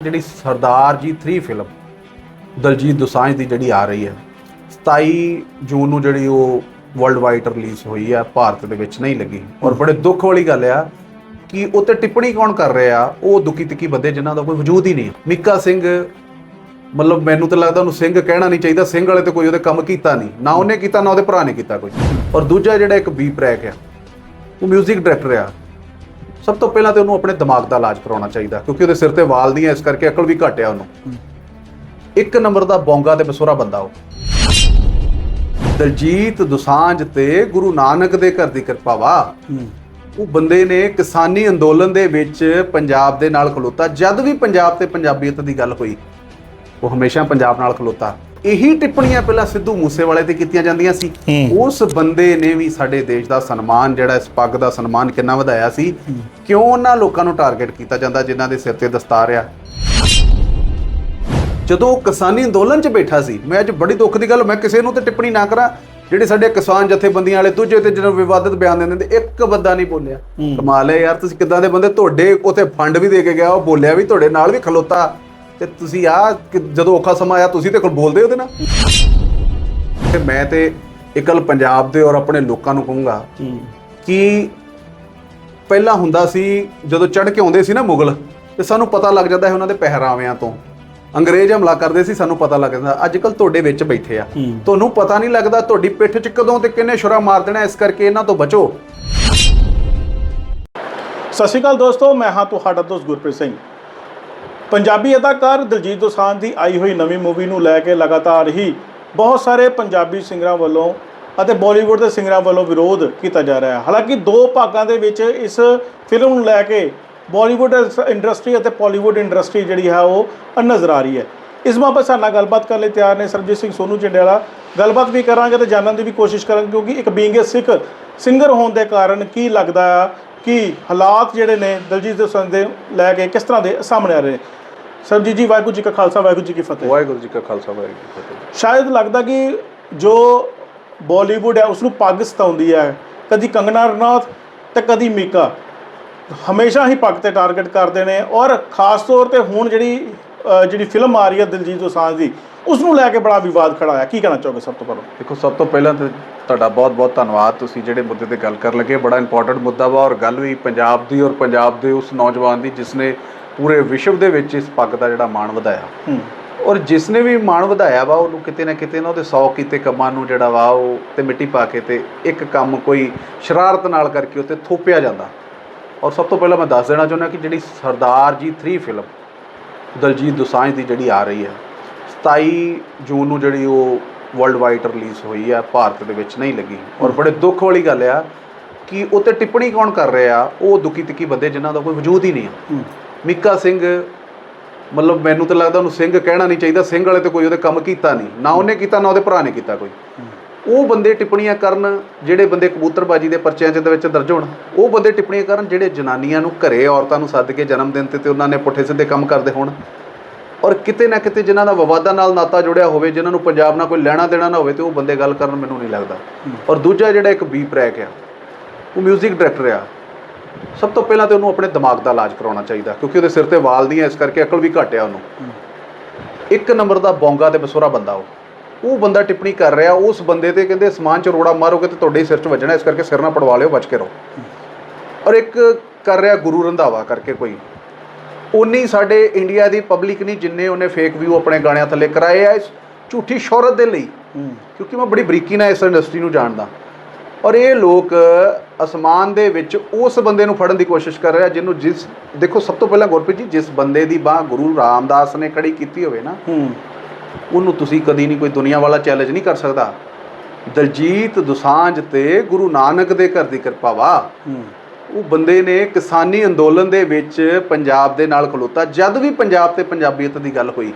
ਜਿਹੜੀ ਸਰਦਾਰ ਜੀ 3 ਫਿਲਮ ਦਲਜੀਤ ਦੋਸਾਂਝ ਦੀ ਜਿਹੜੀ ਆ ਰਹੀ ਹੈ 27 ਜੂਨ ਨੂੰ ਜਿਹੜੀ ਉਹ ਵਰਲਡ ਵਾਈਡ ਰਿਲੀਜ਼ ਹੋਈ ਆ, ਭਾਰਤ ਦੇ ਵਿੱਚ ਨਹੀਂ ਲੱਗੀ। ਔਰ ਬੜੇ ਦੁੱਖ ਵਾਲੀ ਗੱਲ ਆ ਕਿ ਉਹ 'ਤੇ ਟਿੱਪਣੀ ਕੌਣ ਕਰ ਰਿਹਾ, ਉਹ ਦੁਖੀ ਤਿੱਕੀ ਬੰਦੇ ਜਿਨ੍ਹਾਂ ਦਾ ਕੋਈ ਵਜੂਦ ਹੀ ਨਹੀਂ ਮਿੱਕਾ ਸਿੰਘ, ਮਤਲਬ ਮੈਨੂੰ ਤਾਂ ਲੱਗਦਾ ਉਹਨੂੰ ਸਿੰਘ ਕਹਿਣਾ ਨਹੀਂ ਚਾਹੀਦਾ, ਸਿੰਘ ਵਾਲੇ ਤੇ ਕੋਈ ਉਹਦੇ ਕੰਮ ਕੀਤਾ ਨਹੀਂ, ਨਾ ਉਹਨੇ ਕੀਤਾ, ਨਾ ਉਹਦੇ ਭਰਾ ਨੇ ਕੀਤਾ ਕੋਈ। ਔਰ ਦੂਜਾ ਜਿਹੜਾ ਇੱਕ ਬੀ ਪ੍ਰੈਕ ਆ, ਉਹ 뮤직 ਡਾਇਰੈਕਟਰ ਆ ਸਭ ਤੋਂ ਪਹਿਲਾਂ ਤੇ ਉਹਨੂੰ ਆਪਣੇ ਦਿਮਾਗ ਦਾ ਇਲਾਜ ਕਰਾਉਣਾ ਚਾਹੀਦਾ ਕਿਉਂਕਿ ਉਹਦੇ ਸਿਰ ਤੇ ਵਾਲ ਨਹੀਂ ਹੈ ਇਸ ਕਰਕੇ ਅਕਲ ਵੀ ਘੱਟ ਆ ਉਹਨੂੰ। ਇੱਕ ਨੰਬਰ ਦਾ ਬੌਂਗਾ ਤੇ ਬਸੋਰਾ ਬੰਦਾ ਉਹ। ਦਲਜੀਤ ਦੁਸਾਂਝ ਤੇ ਗੁਰੂ ਨਾਨਕ ਦੇ ਘਰ ਦੀ ਕਿਰਪਾ ਵਾ। ਉਹ ਬੰਦੇ ਨੇ ਕਿਸਾਨੀ ਅੰਦੋਲਨ ਦੇ ਵਿੱਚ ਪੰਜਾਬ ਦੇ ਨਾਲ ਖਲੋਤਾ। ਜਦ ਵੀ ਪੰਜਾਬ ਤੇ ਪੰਜਾਬੀਅਤ ਦੀ ਗੱਲ ਹੋਈ ਉਹ ਹਮੇਸ਼ਾ ਪੰਜਾਬ ਨਾਲ ਖਲੋਤਾ। ਇਹੀ ਟਿੱਪਣੀਆਂ ਪਹਿਲਾਂ ਸਿੱਧੂ ਮੂਸੇਵਾਲੇ ਤੇ ਕੀਤੀਆਂ ਜਾਂਦੀਆਂ ਸੀ। ਉਸ ਬੰਦੇ ਨੇ ਵੀ ਸਾਡੇ ਦੇਸ਼ ਦਾ ਸਨਮਾਨ ਜਿਹੜਾ ਇਸ ਪੱਗ ਦਾ ਸਨਮਾਨ ਕਿੰਨਾ ਵਧਾਇਆ ਸੀ ਕਿਉਂ ਉਹਨਾਂ ਲੋਕਾਂ ਨੂੰ ਟਾਰਗੇਟ ਕੀਤਾ ਜਾਂਦਾ ਜਿਨ੍ਹਾਂ ਦੇ ਸਿਰ ਤੇ ਦਸਤਾਰ ਆ? ਜਦੋਂ ਕਿਸਾਨੀ ਅੰਦੋਲਨ 'ਚ ਬੈਠਾ ਸੀ ਮੈਂ ਅੱਜ ਬੜੀ ਦੁੱਖ ਦੀ ਗੱਲ ਮੈਂ ਕਿਸੇ ਨੂੰ ਤੇ ਟਿੱਪਣੀ ਨਾ ਕਰਾਂ। ਜਿਹੜੇ ਸਾਡੇ ਕਿਸਾਨ ਜਥੇਬੰਦੀਆਂ ਵਾਲੇ ਦੂਜੇ ਤੇ ਜਦੋਂ ਵਿਵਾਦਤ ਬਿਆਨ ਦਿੰਦੇ ਇੱਕ ਬੰਦਾ ਨਹੀਂ ਬੋਲਿਆ। ਕਮਾਲ ਹੈ ਯਾਰ ਤੁਸੀਂ ਕਿੱਦਾਂ ਦੇ ਬੰਦੇ ਤੁਹਾਡੇ ਉਥੇ ਫੰਡ ਵੀ ਦੇ ਕੇ ਗਿਆ ਉਹ ਬੋਲਿਆ ਵੀ ਤੁਹਾਡੇ ਨਾਲ ਵੀ ਖਲੋਤਾ। ਤੇ ਤੁਸੀਂ ਆ ਜਦੋਂ ਔਖਾ ਸਮਾਂ ਆਇਆ ਤੁਸੀਂ ਤੇ ਕੋਲ ਬੋਲਦੇ ਉਹਦੇ ਨਾਲ? ਤੇ ਮੈਂ ਤੇ ਇਕਲ ਪੰਜਾਬ ਦੇ ਔਰ ਆਪਣੇ ਲੋਕਾਂ ਨੂੰ ਕਹੂੰਗਾ ਕਿ? ਪਹਿਲਾਂ ਹੁੰਦਾ ਸੀ ਜਦੋਂ ਚੜ ਕੇ ਆਉਂਦੇ ਸੀ ਨਾ ਮੁਗਲ ਤੇ ਸਾਨੂੰ ਪਤਾ ਲੱਗ ਜਾਂਦਾ ਹੈ ਉਹਨਾਂ ਦੇ ਪਹਿਰਾਵਿਆਂ ਤੋਂ। ਅੰਗਰੇਜ਼ ਹਮਲਾ ਕਰਦੇ ਸੀ ਸਾਨੂੰ ਪਤਾ ਲੱਗ ਜਾਂਦਾ। ਅੱਜ ਕੱਲ ਤੁਹਾਡੇ ਵਿੱਚ ਬੈਠੇ ਆ। ਤੁਹਾਨੂੰ ਪਤਾ ਨਹੀਂ ਲੱਗਦਾ ਤੁਹਾਡੀ ਪਿੱਠ 'ਚ ਕਦੋਂ ਤੇ ਕਿੰਨੇ ਛੁਰਾ ਮਾਰ ਦੇਣਾ ਇਸ ਕਰਕੇ ਇਹਨਾਂ ਤੋਂ ਬਚੋ। ਸਤਿ ਸ਼੍ਰੀ ਅਕਾਲ ਦੋਸਤੋ ਮੈਂ ਹਾਂ ਤੁਹਾਡਾ ਦੋਸਤ ਗੁਰਪ੍ਰੀਤ ਸਿੰਘ। ਪੰਜਾਬੀ ਅਦਾਕਾਰ ਦਲਜੀਤ ਦੋਸਾਂਝ ਦੀ ਆਈ ਹੋਈ ਨਵੀਂ ਮੂਵੀ ਨੂੰ ਲੈ ਕੇ ਲਗਾਤਾਰ ਹੀ ਬਹੁਤ ਸਾਰੇ ਪੰਜਾਬੀ ਸਿੰਗਰਾਂ ਵੱਲੋਂ ਅਤੇ ਬਾਲੀਵੁੱਡ ਦੇ ਸਿੰਗਰਾਂ ਵੱਲੋਂ ਵਿਰੋਧ ਕੀਤਾ ਜਾ ਰਿਹਾ ਹੈ। ਹਾਲਾਂਕਿ ਦੋ ਭਾਗਾਂ ਦੇ ਵਿੱਚ ਇਸ ਫਿਲਮ ਨੂੰ ਲੈ ਕੇ ਬਾਲੀਵੁੱਡ ਇੰਡਸਟਰੀ ਅਤੇ ਪਾਲੀਵੁੱਡ ਇੰਡਸਟਰੀ ਜਿਹੜੀ ਹੈ ਉਹ ਨਜ਼ਰ ਆ ਰਹੀ ਹੈ। ਇਸ ਬਾਬਤ ਸਾਡੇ ਨਾਲ ਗੱਲਬਾਤ ਕਰਨ ਲਈ ਤਿਆਰ ਨੇ ਸਰਬਜੀਤ ਸਿੰਘ ਸੋਨੂ ਚੰਡਿਆਲਾ। ਗੱਲਬਾਤ ਵੀ ਕਰਾਂਗੇ ਤੇ ਜਾਣਨ ਦੀ ਵੀ ਕੋਸ਼ਿਸ਼ ਕਰਾਂਗੇ ਕਿਉਂਕਿ ਇੱਕ ਬੀਇੰਗ ਏ ਸਿੱਖ ਸਿੰਗਰ ਹੋਣ ਦੇ ਕਾਰਨ ਕੀ ਲੱਗਦਾ ਆ, ਕਿ ਹਾਲਾਤ ਜਿਹੜੇ ਨੇ ਦਲਜੀਤ ਦੋਸਾਂਝ ਦੇ ਲੈ ਕੇ ਕਿਸ ਤਰ੍ਹਾਂ ਦੇ ਸਾਹਮਣੇ ਆ ਰਹੇ ਨੇ। ਸਰਬਜੀਤ ਜੀ ਵਾਹਿਗੁਰੂ ਜੀ ਕਾ ਖਾਲਸਾ ਵਾਹਿਗੁਰੂ ਜੀ ਕੀ ਫਤਿਹ। ਵਾਹਿਗੁਰੂ ਜੀ ਕਾ ਖਾਲਸਾ ਵਾਹਿਗੁਰੂ ਜੀ ਕੀ ਫਤਿਹ। ਸ਼ਾਇਦ ਲੱਗਦਾ ਕਿ ਜੋ ਬਾਲੀਵੁੱਡ ਹੈ ਉਸ ਨੂੰ ਪੱਗ ਸਤਾਉਂਦੀ ਹੈ। ਕਦੀ ਕੰਗਨਾ ਰਣੌਤ ਤੇ ਕਦੀ ਮੀਕਾ। ਹਮੇਸ਼ਾ ਹੀ ਪੱਗ ਤੇ ਟਾਰਗੇਟ ਕਰਦੇ ਨੇ ਔਰ ਖਾਸ ਤੌਰ ਤੇ ਹੁਣ ਜਿਹੜੀ ਜਿਹੜੀ ਫਿਲਮ ਆ ਰਹੀ ਹੈ ਦਿਲਜੀਤ ਦੋਸਾਂਝ ਦੀ ਉਸ ਨੂੰ ਲੈ ਕੇ ਬੜਾ ਵਿਵਾਦ ਖੜਾ ਹੋਇਆ। ਕੀ ਕਹਿਣਾ ਚਾਹੋਗੇ ਸਭ ਤੋਂ ਪਹਿਲਾਂ? ਦੇਖੋ ਸਭ ਤੋਂ ਪਹਿਲਾਂ ਤੇ ਤੁਹਾਡਾ ਬਹੁਤ-ਬਹੁਤ ਧੰਨਵਾਦ। ਤੁਸੀਂ ਜਿਹੜੇ ਮੁੱਦੇ ਤੇ ਗੱਲ ਕਰਨ ਲੱਗੇ ਬੜਾ ਇੰਪੋਰਟੈਂਟ ਮੁੱਦਾ ਵਾ ਔਰ ਗੱਲ ਵੀ ਪੰਜਾਬ ਦੀ ਔਰ ਪੰਜਾਬ ਦੇ ਉਸ ਨੌਜਵਾਨ ਦੀ ਜਿਸ ਨੇ ਪੂਰੇ ਵਿਸ਼ਵ ਦੇ ਵਿੱਚ ਇਸ ਪੱਗ ਦਾ ਜਿਹੜਾ ਮਾਣ ਵਧਾਇਆ। ਔਰ ਜਿਸ ਨੇ ਵੀ ਮਾਣ ਵਧਾਇਆ ਵਾ ਉਹਨੂੰ ਕਿਤੇ ਨਾ ਕਿਤੇ ਨਾ ਉਹਦੇ 100 ਕੀਤੇ ਕੰਮਾਂ ਨੂੰ ਜਿਹੜਾ ਵਾ ਉਹ ਤੇ ਮਿੱਟੀ ਪਾ ਕੇ ਤੇ ਇੱਕ ਕੰਮ ਕੋਈ ਸ਼ਰਾਰਤ ਨਾਲ ਕਰਕੇ ਉੱਤੇ ਥੋਪਿਆ ਜਾਂਦਾ। ਔਰ ਸਭ ਤੋਂ ਪਹਿਲਾਂ ਮੈਂ ਦੱਸ ਦੇਣਾ ਚਾਹੁੰਦਾ ਕਿ ਜਿਹੜੀ ਸਰਦਾਰ ਜੀ 3 ਫਿਲਮ ਦਲਜੀਤ ਦੋਸਾਂਝ ਦੀ ਜਿਹੜੀ ਆ ਰਹੀ ਹੈ 27 ਜੂਨ ਨੂੰ ਜਿਹੜੀ ਉਹ ਵਰਲਡ ਵਾਈਡ ਰਿਲੀਜ਼ ਹੋਈ ਆ ਭਾਰਤ ਦੇ ਵਿੱਚ ਨਹੀਂ ਲੱਗੀ। ਔਰ ਬੜੇ ਦੁੱਖ ਵਾਲੀ ਗੱਲ ਆ ਕਿ ਉੱਤੇ ਟਿੱਪਣੀ ਕੌਣ ਕਰ ਰਿਹਾ ਉਹ ਦੁਖੀ ਤਿੱਕੀ ਬੰਦੇ ਜਿਨ੍ਹਾਂ ਦਾ ਕੋਈ ਵਜੂਦ ਹੀ ਨਹੀਂ ਆ। ਹੂੰ। ਮਿੱਕਾ ਸਿੰਘ ਮਤਲਬ ਮੈਨੂੰ ਤਾਂ ਲੱਗਦਾ ਉਹਨੂੰ ਸਿੰਘ ਕਹਿਣਾ ਨਹੀਂ ਚਾਹੀਦਾ ਸਿੰਘ ਵਾਲੇ ਤੇ ਕੋਈ ਉਹਦੇ ਕੰਮ ਕੀਤਾ ਨਹੀਂ। ਨਾ ਉਹਨੇ ਕੀਤਾ ਨਾ ਉਹਦੇ ਭਰਾ ਨੇ ਕੀਤਾ ਕੋਈ। ਉਹ ਬੰਦੇ ਟਿੱਪਣੀਆਂ ਕਰਨ ਜਿਹੜੇ ਬੰਦੇ ਕਬੂਤਰਬਾਜੀ ਦੇ ਪਰਚਿਆਂ 'ਚ ਦੇ ਵਿੱਚ ਦਰਜ ਹੋਣ ਉਹ ਬੰਦੇ ਟਿੱਪਣੀਆਂ ਕਰਨ ਜਿਹੜੇ ਜਨਾਨੀਆਂ ਨੂੰ ਘਰੇ ਔਰਤਾਂ ਨੂੰ ਸੱਦ ਕੇ ਜਨਮ ਦਿਨ ਤੇ ਤੇ ਉਹਨਾਂ ਨੇ ਪੁੱਠੇ ਸਿੱਧੇ ਕੰਮ ਕਰਦੇ ਹੋਣ। ਔਰ ਕਿਤੇ ਨਾ ਕਿਤੇ ਜਿਨ੍ਹਾਂ ਦਾ ਵਿਵਾਦਾਂ ਨਾਲ ਨਾਤਾ ਜੁੜਿਆ ਹੋਵੇ ਜਿਨ੍ਹਾਂ ਨੂੰ ਪੰਜਾਬ ਨਾਲ ਕੋਈ ਲੈਣਾ ਦੇਣਾ ਨਾ ਹੋਵੇ ਤੇ ਉਹ ਬੰਦੇ ਗੱਲ ਕਰਨ ਮੈਨੂੰ ਨਹੀਂ ਲੱਗਦਾ। ਔਰ ਦੂਜਾ ਜਿਹੜਾ ਇੱਕ ਬੀ ਪ੍ਰੈਕ ਆ ਉਹ 뮤직 ਡਾਇਰੈਕਟਰ ਆ। ਸਭ ਤੋਂ ਪਹਿਲਾਂ ਤੇ ਉਹਨੂੰ ਆਪਣੇ ਦਿਮਾਗ ਦਾ ਇਲਾਜ ਕਰਾਉਣਾ ਚਾਹੀਦਾ ਕਿਉਂਕਿ ਉਹਦੇ ਸਿਰ ਤੇ ਵਾਲ ਨਹੀਂ ਹੈ ਇਸ ਕਰਕੇ ਅਕਲ ਵੀ ਘੱਟ ਆ ਉਹਨੂੰ। ਇੱਕ ਨੰਬਰ ਦਾ ਬੌਂਗਾ ਤੇ ਬਸੋਰਾ ਬੰਦਾ ਉਹ। ਉਹ ਬੰਦਾ ਟਿੱਪਣੀ ਕਰ ਰਿਹਾ ਉਸ ਬੰਦੇ ਤੇ ਕਹਿੰਦੇ ਸਮਾਨ ਚ ਰੋੜਾ ਮਾਰੋਗੇ ਤੇ ਤੁਹਾਡੇ ਸਿਰ 'ਚ ਵੱਜਣਾ ਇਸ ਕਰਕੇ ਸਿਰ ਨਾ ਪੜਵਾ ਲਿਓ ਬਚ ਕੇ ਰਹੋ। ਔਰ ਇੱਕ ਕਰ ਰਿਹਾ ਗੁਰੂ ਰੰਧਾਵਾ ਕਰਕੇ ਕੋਈ। ਉਨੀ ਸਾਡੇ ਇੰਡੀਆ ਦੀ ਪਬਲਿਕ ਨਹੀਂ ਜਿੰਨੇ ਉਹਨੇ ਫੇਕ ਵਿਊ ਆਪਣੇ ਗਾਣਿਆਂ ਥੱਲੇ ਕਰਾਏ ਆ ਇਸ ਝੂਠੀ ਸ਼ੋਹਰਤ ਦੇ ਲਈ। ਕਿਉਂਕਿ ਮੈਂ ਬੜੀ ਬਰੀਕੀ ਨਾਲ ਇਸ ਇੰਡਸਟਰੀ ਨੂੰ ਜਾਣਦਾ। ਔਰ ਇਹ ਲੋਕ ਅਸਮਾਨ ਦੇ ਵਿੱਚ ਉਸ ਬੰਦੇ ਨੂੰ ਫੜਨ ਦੀ ਕੋਸ਼ਿਸ਼ ਕਰ ਰਿਹਾ ਜਿਹਨੂੰ ਜਿਸ ਦੇਖੋ ਸਭ ਤੋਂ ਪਹਿਲਾਂ ਗੁਰਪ੍ਰੀਤ ਜੀ ਜਿਸ ਬੰਦੇ ਦੀ ਬਾਹ ਗੁਰੂ ਰਾਮਦਾਸ ਨੇ ਕੜੀ ਕੀਤੀ ਹੋਵੇ ਨਾ ਹੂੰ। ਉਹਨੂੰ ਤੁਸੀਂ ਕਦੀ ਨਹੀਂ ਕੋਈ ਦੁਨੀਆ ਵਾਲਾ ਚੈਲੰਜ ਨਹੀਂ ਕਰ ਸਕਦਾ। ਦਲਜੀਤ ਦੁਸਾਂਝ ਤੇ ਗੁਰੂ ਨਾਨਕ ਦੇ ਘਰ ਦੀ ਕਿਰਪਾ ਵਾ। ਉਹ ਬੰਦੇ ਨੇ ਕਿਸਾਨੀ ਅੰਦੋਲਨ ਦੇ ਵਿੱਚ ਪੰਜਾਬ ਦੇ ਨਾਲ ਖਲੋਤਾ। ਜਦ ਵੀ ਪੰਜਾਬ ਤੇ ਪੰਜਾਬੀਅਤ ਦੀ ਗੱਲ ਹੋਈ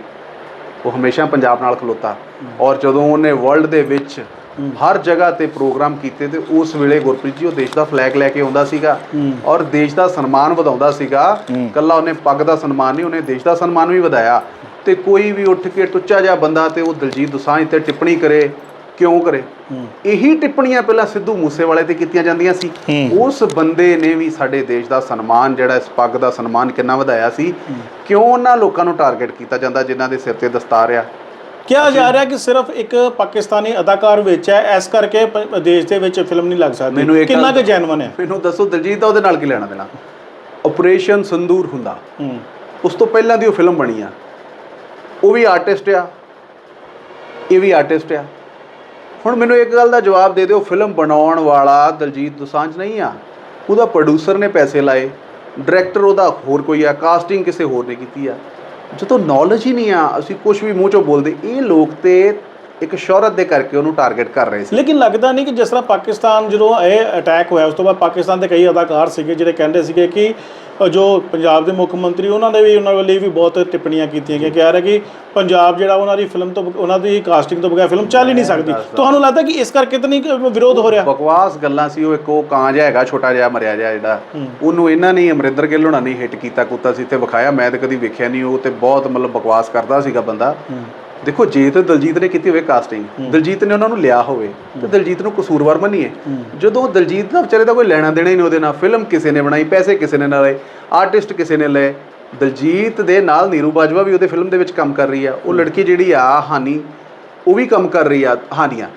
ਉਹ ਹਮੇਸ਼ਾ ਪੰਜਾਬ ਨਾਲ ਖਲੋਤਾ। ਔਰ ਜਦੋਂ ਉਹਨੇ ਵਰਲਡ ਦੇ ਵਿੱਚ ਹਰ ਜਗ੍ਹਾ ਤੇ ਪ੍ਰੋਗਰਾਮ ਕੀਤੇ ਤੇ ਉਸ ਵੇਲੇ ਗੁਰਪ੍ਰੀਤ ਜੀ ਉਹ ਦੇਸ਼ ਦਾ ਫਲੈਗ ਲੈ ਕੇ ਆਉਂਦਾ ਸੀਗਾ। ਔਰ ਦੇਸ਼ ਦਾ ਸਨਮਾਨ ਵਧਾਉਂਦਾ ਸੀਗਾ। ਕੱਲਾ ਉਹਨੇ ਪੱਗ ਦਾ ਸਨਮਾਨ ਨਹੀਂ ਉਹਨੇ ਦੇਸ਼ ਦਾ ਸਨਮਾਨ ਵੀ ਵਧਾਇਆ। ਤੇ ਕੋਈ ਵੀ ਉੱਠ ਕੇ ਟੁੱਚਾ ਜਿਹਾ ਬੰਦਾ ਤੇ ਉਹ ਦਲਜੀਤ ਦੋਸਾਂਝ ਤੇ ਟਿੱਪਣੀ ਕਰੇ ਕਿਉਂ ਕਰੇ? ਇਹੀ ਟਿੱਪਣੀਆਂ ਪਹਿਲਾਂ ਸਿੱਧੂ ਮੂਸੇਵਾਲੇ ਤੇ ਕੀਤੀਆਂ ਜਾਂਦੀਆਂ ਸੀ। ਉਸ ਬੰਦੇ ਨੇ ਵੀ ਸਾਡੇ ਦੇਸ਼ ਦਾ ਸਨਮਾਨ ਜਿਹੜਾ ਇਸ ਪੱਗ ਦਾ ਸਨਮਾਨ ਕਿੰਨਾ ਵਧਾਇਆ ਸੀ ਕਿਉਂ ਉਹਨਾਂ ਲੋਕਾਂ ਨੂੰ ਟਾਰਗੇਟ ਕੀਤਾ ਜਾਂਦਾ ਜਿਨ੍ਹਾਂ ਦੇ ਸਿਰ ਤੇ ਦਸਤਾਰ ਆ? ਕਿਹਾ ਜਾ ਰਿਹਾ ਕਿ ਸਿਰਫ ਇੱਕ ਪਾਕਿਸਤਾਨੀ ਅਦਾਕਾਰ ਵਿੱਚ ਹੈ ਇਸ ਕਰਕੇ ਪ- ਦੇਸ਼ ਦੇ ਵਿੱਚ ਫਿਲਮ ਨਹੀਂ ਲੱਗ ਮੈਨੂੰ ਸਕਦੀ ਇੱਕ ਕਿੰਨਾ ਕੁ ਜੈਨੂਨ ਹੈ? ਮੈਨੂੰ ਦੱਸੋ ਦਲਜੀਤ ਦਾ ਉਹਦੇ ਨਾਲ ਕੀ ਲੈਣਾ ਦੇਣਾ? ਆਪਰੇਸ਼ਨ ਸੰਦੂਰ ਹੁੰਦਾ। ਹੂੰ। ਉਸ ਤੋਂ ਪਹਿਲਾਂ ਦੀ ਉਹ ਫਿਲਮ ਬਣੀ ਆ। ਉਹ ਵੀ ਆਰਟਿਸਟ ਆ। ਇਹ ਵੀ ਆਰਟਿਸਟ ਆ। ਹੁਣ ਮੈਨੂੰ ਇੱਕ ਗੱਲ ਦਾ ਜਵਾਬ ਦੇ ਦਿਓ ਫਿਲਮ ਬਣਾਉਣ ਵਾਲਾ ਦਲਜੀਤ ਦੋਸਾਂਝ ਨਹੀਂ ਆ। ਉਹਦਾ ਪ੍ਰੋਡਿਊਸਰ ਨੇ ਪੈਸੇ ਲਾਏ। ਡਾਇਰੈਕਟਰ ਉਹਦਾ ਹੋਰ ਕੋਈ ਆ। ਕਾਸਟਿੰਗ ਕਿਸੇ ਹੋਰ ਨੇ ਕੀਤੀ ਆ। ਜਦੋਂ ਨੌਲੇਜ ਹੀ ਨਹੀਂ ਆ, ਅਸੀਂ ਕੁਝ ਵੀ ਮੂੰਹ ਚੋਂ ਬੋਲਦੇ, ਇਹ ਲੋਕ ਤੇ ਇੱਕ ਸ਼ੌਹਰਤ ਦੇ ਕਰਕੇ ਉਹਨੂੰ ਟਾਰਗੇਟ ਕਰ ਰਹੇ ਸੀ। ਲੇਕਿਨ ਲੱਗਦਾ ਨਹੀਂ ਕਿ ਜਿਸ ਤਰ੍ਹਾਂ ਪਾਕਿਸਤਾਨ ਜਦੋਂ ਇਹ ਅਟੈਕ ਹੋਇਆ, ਉਸ ਤੋਂ ਬਾਅਦ ਪਾਕਿਸਤਾਨ ਦੇ ਕਈ ਅਦਾਕਾਰ ਸੀਗੇ ਜਿਹੜੇ ਕਹਿੰਦੇ ਸੀਗੇ ਕਿ ਜੋ ਪੰਜਾਬ ਦੇ ਮੁੱਖ ਮੰਤਰੀ ਉਹਨਾਂ ਨੇ ਵੀ ਉਹਨਾਂ ਵੱਲੋਂ ਵੀ ਬਹੁਤ ਟਿੱਪਣੀਆਂ ਕੀਤੀਆਂ ਕਿ ਕਹਿ ਰਹੇ ਕਿ ਪੰਜਾਬ ਜਿਹੜਾ ਉਹਨਾਂ ਦੀ ਫਿਲਮ ਤੋਂ ਉਹਨਾਂ ਦੀ ਕਾਸਟਿੰਗ ਤੋਂ ਬਗੈਰ ਫਿਲਮ ਚੱਲ ਹੀ ਨਹੀਂ ਸਕਦੀ। ਤੁਹਾਨੂੰ ਲੱਗਦਾ ਕਿ ਇਸ ਕਰਕੇ ਤਾਂ ਨਹੀਂ ਵਿਰੋਧ ਹੋ ਰਿਹਾ? ਬਕਵਾਸ ਗੱਲਾਂ ਸੀ ਉਹ ਇੱਕ ਉਹ ਕਾਂ ਜਿਹਾ ਹੈਗਾ ਛੋਟਾ ਜਿਹਾ ਮਰਿਆ ਜਿਹਾ ਜਿਹੜਾ। ਉਹਨੂੰ ਇਹਨਾਂ ਨੇ ਅਮਰਿੰਦਰ ਗਿੱਲ ਹੋਣਾ ਨਹੀਂ ਹਿੱਟ ਕੀਤਾ ਕੁੱਤਾ ਸੀ ਤੇ ਵਿਖਾਇਆ। ਮੈਂ ਤਾਂ ਕਦੀ ਵੇਖਿਆ ਨਹੀਂ ਉਹ ਤੇ ਬਹੁਤ ਮਤਲਬ ਬਕਵਾਸ ਕਰਦਾ ਸੀਗਾ ਬੰਦਾ। ਦੇਖੋ ਜੇ ਤੇ ਦਲਜੀਤ ਨੇ ਕੀਤੀ ਹੋਵੇ ਕਾਸਟਿੰਗ ਦਲਜੀਤ ਨੇ ਉਹਨਾਂ ਨੂੰ ਲਿਆ ਹੋਵੇ ਤੇ ਦਲਜੀਤ ਨੂੰ ਕਸੂਰਵਾਰ ਮੰਨੀਏ। ਜਦੋਂ ਦਲਜੀਤ ਦਾ ਵਿਚਾਰੇ ਦਾ ਕੋਈ ਲੈਣਾ ਦੇਣਾ ਹੀ ਨਹੀਂ ਉਹਦੇ ਨਾਲ ਫਿਲਮ ਕਿਸੇ ਨੇ ਬਣਾਈ ਪੈਸੇ ਕਿਸੇ ਨੇ ਨਾ ਲਏ ਆਰਟਿਸਟ ਕਿਸੇ ਨੇ ਲਏ ਦਲਜੀਤ ਦੇ ਨਾਲ ਨੀਰੂ ਬਾਜਵਾ ਵੀ ਉਹਦੇ ਫਿਲਮ ਦੇ ਵਿੱਚ ਕੰਮ ਕਰ ਰਹੀ ਆ। ਉਹ ਲੜਕੀ ਜਿਹੜੀ ਆ ਹਾਨੀ ਉਹ ਵੀ ਕੰਮ ਕਰ ਰਹੀ ਆ ਹਾਨੀਆਂ।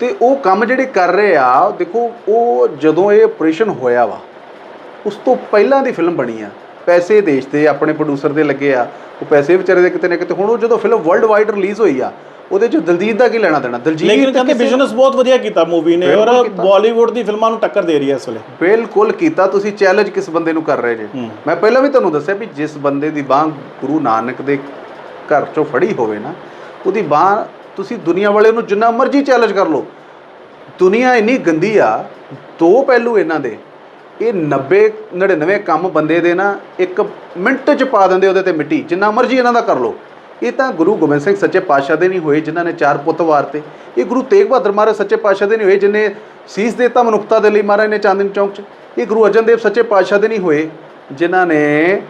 ਤੇ ਉਹ ਕੰਮ ਜਿਹੜੇ ਕਰ ਰਹੇ ਆ ਦੇਖੋ ਉਹ ਜਦੋਂ ਇਹ ਆਪਰੇਸ਼ਨ ਹੋਇਆ ਵਾ ਉਸ ਤੋਂ ਪਹਿਲਾਂ ਦੀ ਫਿਲਮ ਬਣੀ ਆ। ਪੈਸੇ ਦੇਸ਼ ਤੇ ਆਪਣੇ ਪ੍ਰੋਡਿਊਸਰ ਦੇ ਲੱਗੇ ਆ। ਉਹ ਪੈਸੇ ਵਿਚਾਰੇ ਦੇ ਕਿਤੇ ਨਾ ਕਿਤੇ ਹੁਣ ਉਹ ਜਦੋਂ ਫਿਲਮ ਵਰਲਡ ਵਾਈਡ ਰਿਲੀਜ਼ ਹੋਈ ਆ ਉਹਦੇ ਚ ਦਲਜੀਤ ਦਾ ਕੀ ਲੈਣਾ ਦੇਣਾ? ਦਲਜੀਤ ਲੇਕਿਨ ਕਹਿੰਦੇ ਬਿਜ਼ਨਸ ਬਹੁਤ ਵਧੀਆ ਕੀਤਾ ਮੂਵੀ ਨੇ ਔਰ। ਬਾਲੀਵੁੱਡ ਦੀ ਫਿਲਮਾਂ ਨੂੰ ਟੱਕਰ ਦੇ ਰਹੀ ਹੈ ਇਸ ਵੇਲੇ। ਬਿਲਕੁਲ ਕੀਤਾ ਤੁਸੀਂ ਚੈਲੰਜ ਕਿਸ ਬੰਦੇ ਨੂੰ ਕਰ ਰਹੇ ਜੇ। ਮੈਂ ਪਹਿਲਾਂ ਵੀ ਤੁਹਾਨੂੰ ਦੱਸਿਆ ਵੀ ਜਿਸ ਬੰਦੇ ਦੀ ਬਾਹ ਗੁਰੂ ਨਾਨਕ ਦੇ ਘਰ ਚੋਂ ਫੜੀ ਹੋਵੇ ਨਾ ਉਹਦੀ ਬਾਹ ਤੁਸੀਂ ਦੁਨੀਆ ਵਾਲੇ ਨੂੰ ਜਿੰਨਾ ਮਰਜ਼ੀ ਚੈਲੰਜ ਕਰ ਲਓ। ਦੁਨੀਆ ਇੰਨੀ ਗੰਦੀ ਆ ਦੋ ਪਹਿਲੂ ਇਹਨਾਂ ਦੇ। ਇਹ 90 99 ਕੰਮ ਬੰਦੇ ਦੇ ਨਾ ਇੱਕ ਮਿੰਟ ਚ ਪਾ ਦਿੰਦੇ ਉਹਦੇ ਤੇ ਮਿੱਟੀ, ਜਿੰਨਾ ਮਰਜ਼ੀ ਇਹਨਾਂ ਦਾ ਕਰ ਲਓ। ਇਹ ਤਾਂ ਗੁਰੂ ਗੋਬਿੰਦ ਸਿੰਘ ਸੱਚੇ ਪਾਤਸ਼ਾਹ ਦੇ ਨਹੀਂ ਹੋਏ, ਜਿਨ੍ਹਾਂ ਨੇ ਚਾਰ ਪੁੱਤ ਵਾਰਤੇ। ਇਹ ਗੁਰੂ ਤੇਗ ਬਹਾਦਰ ਮਹਾਰਾਜ ਸੱਚੇ ਪਾਤਸ਼ਾਹ ਦੇ ਨਹੀਂ ਹੋਏ, ਜਿਨੇ ਸੀਸ ਦਿੱਤਾ ਮਨੁੱਖਤਾ ਦੇ ਲਈ ਮਹਾਰਾਜ ਨੇ ਚਾਂਦਨੀ ਚੌਂਕ 'ਚ। ਇਹ ਗੁਰੂ ਅਰਜਨ ਦੇਵ ਸੱਚੇ ਪਾਤਸ਼ਾਹ ਦੇ ਨਹੀਂ ਹੋਏ, ਜਿਨ੍ਹਾਂ ਨੇ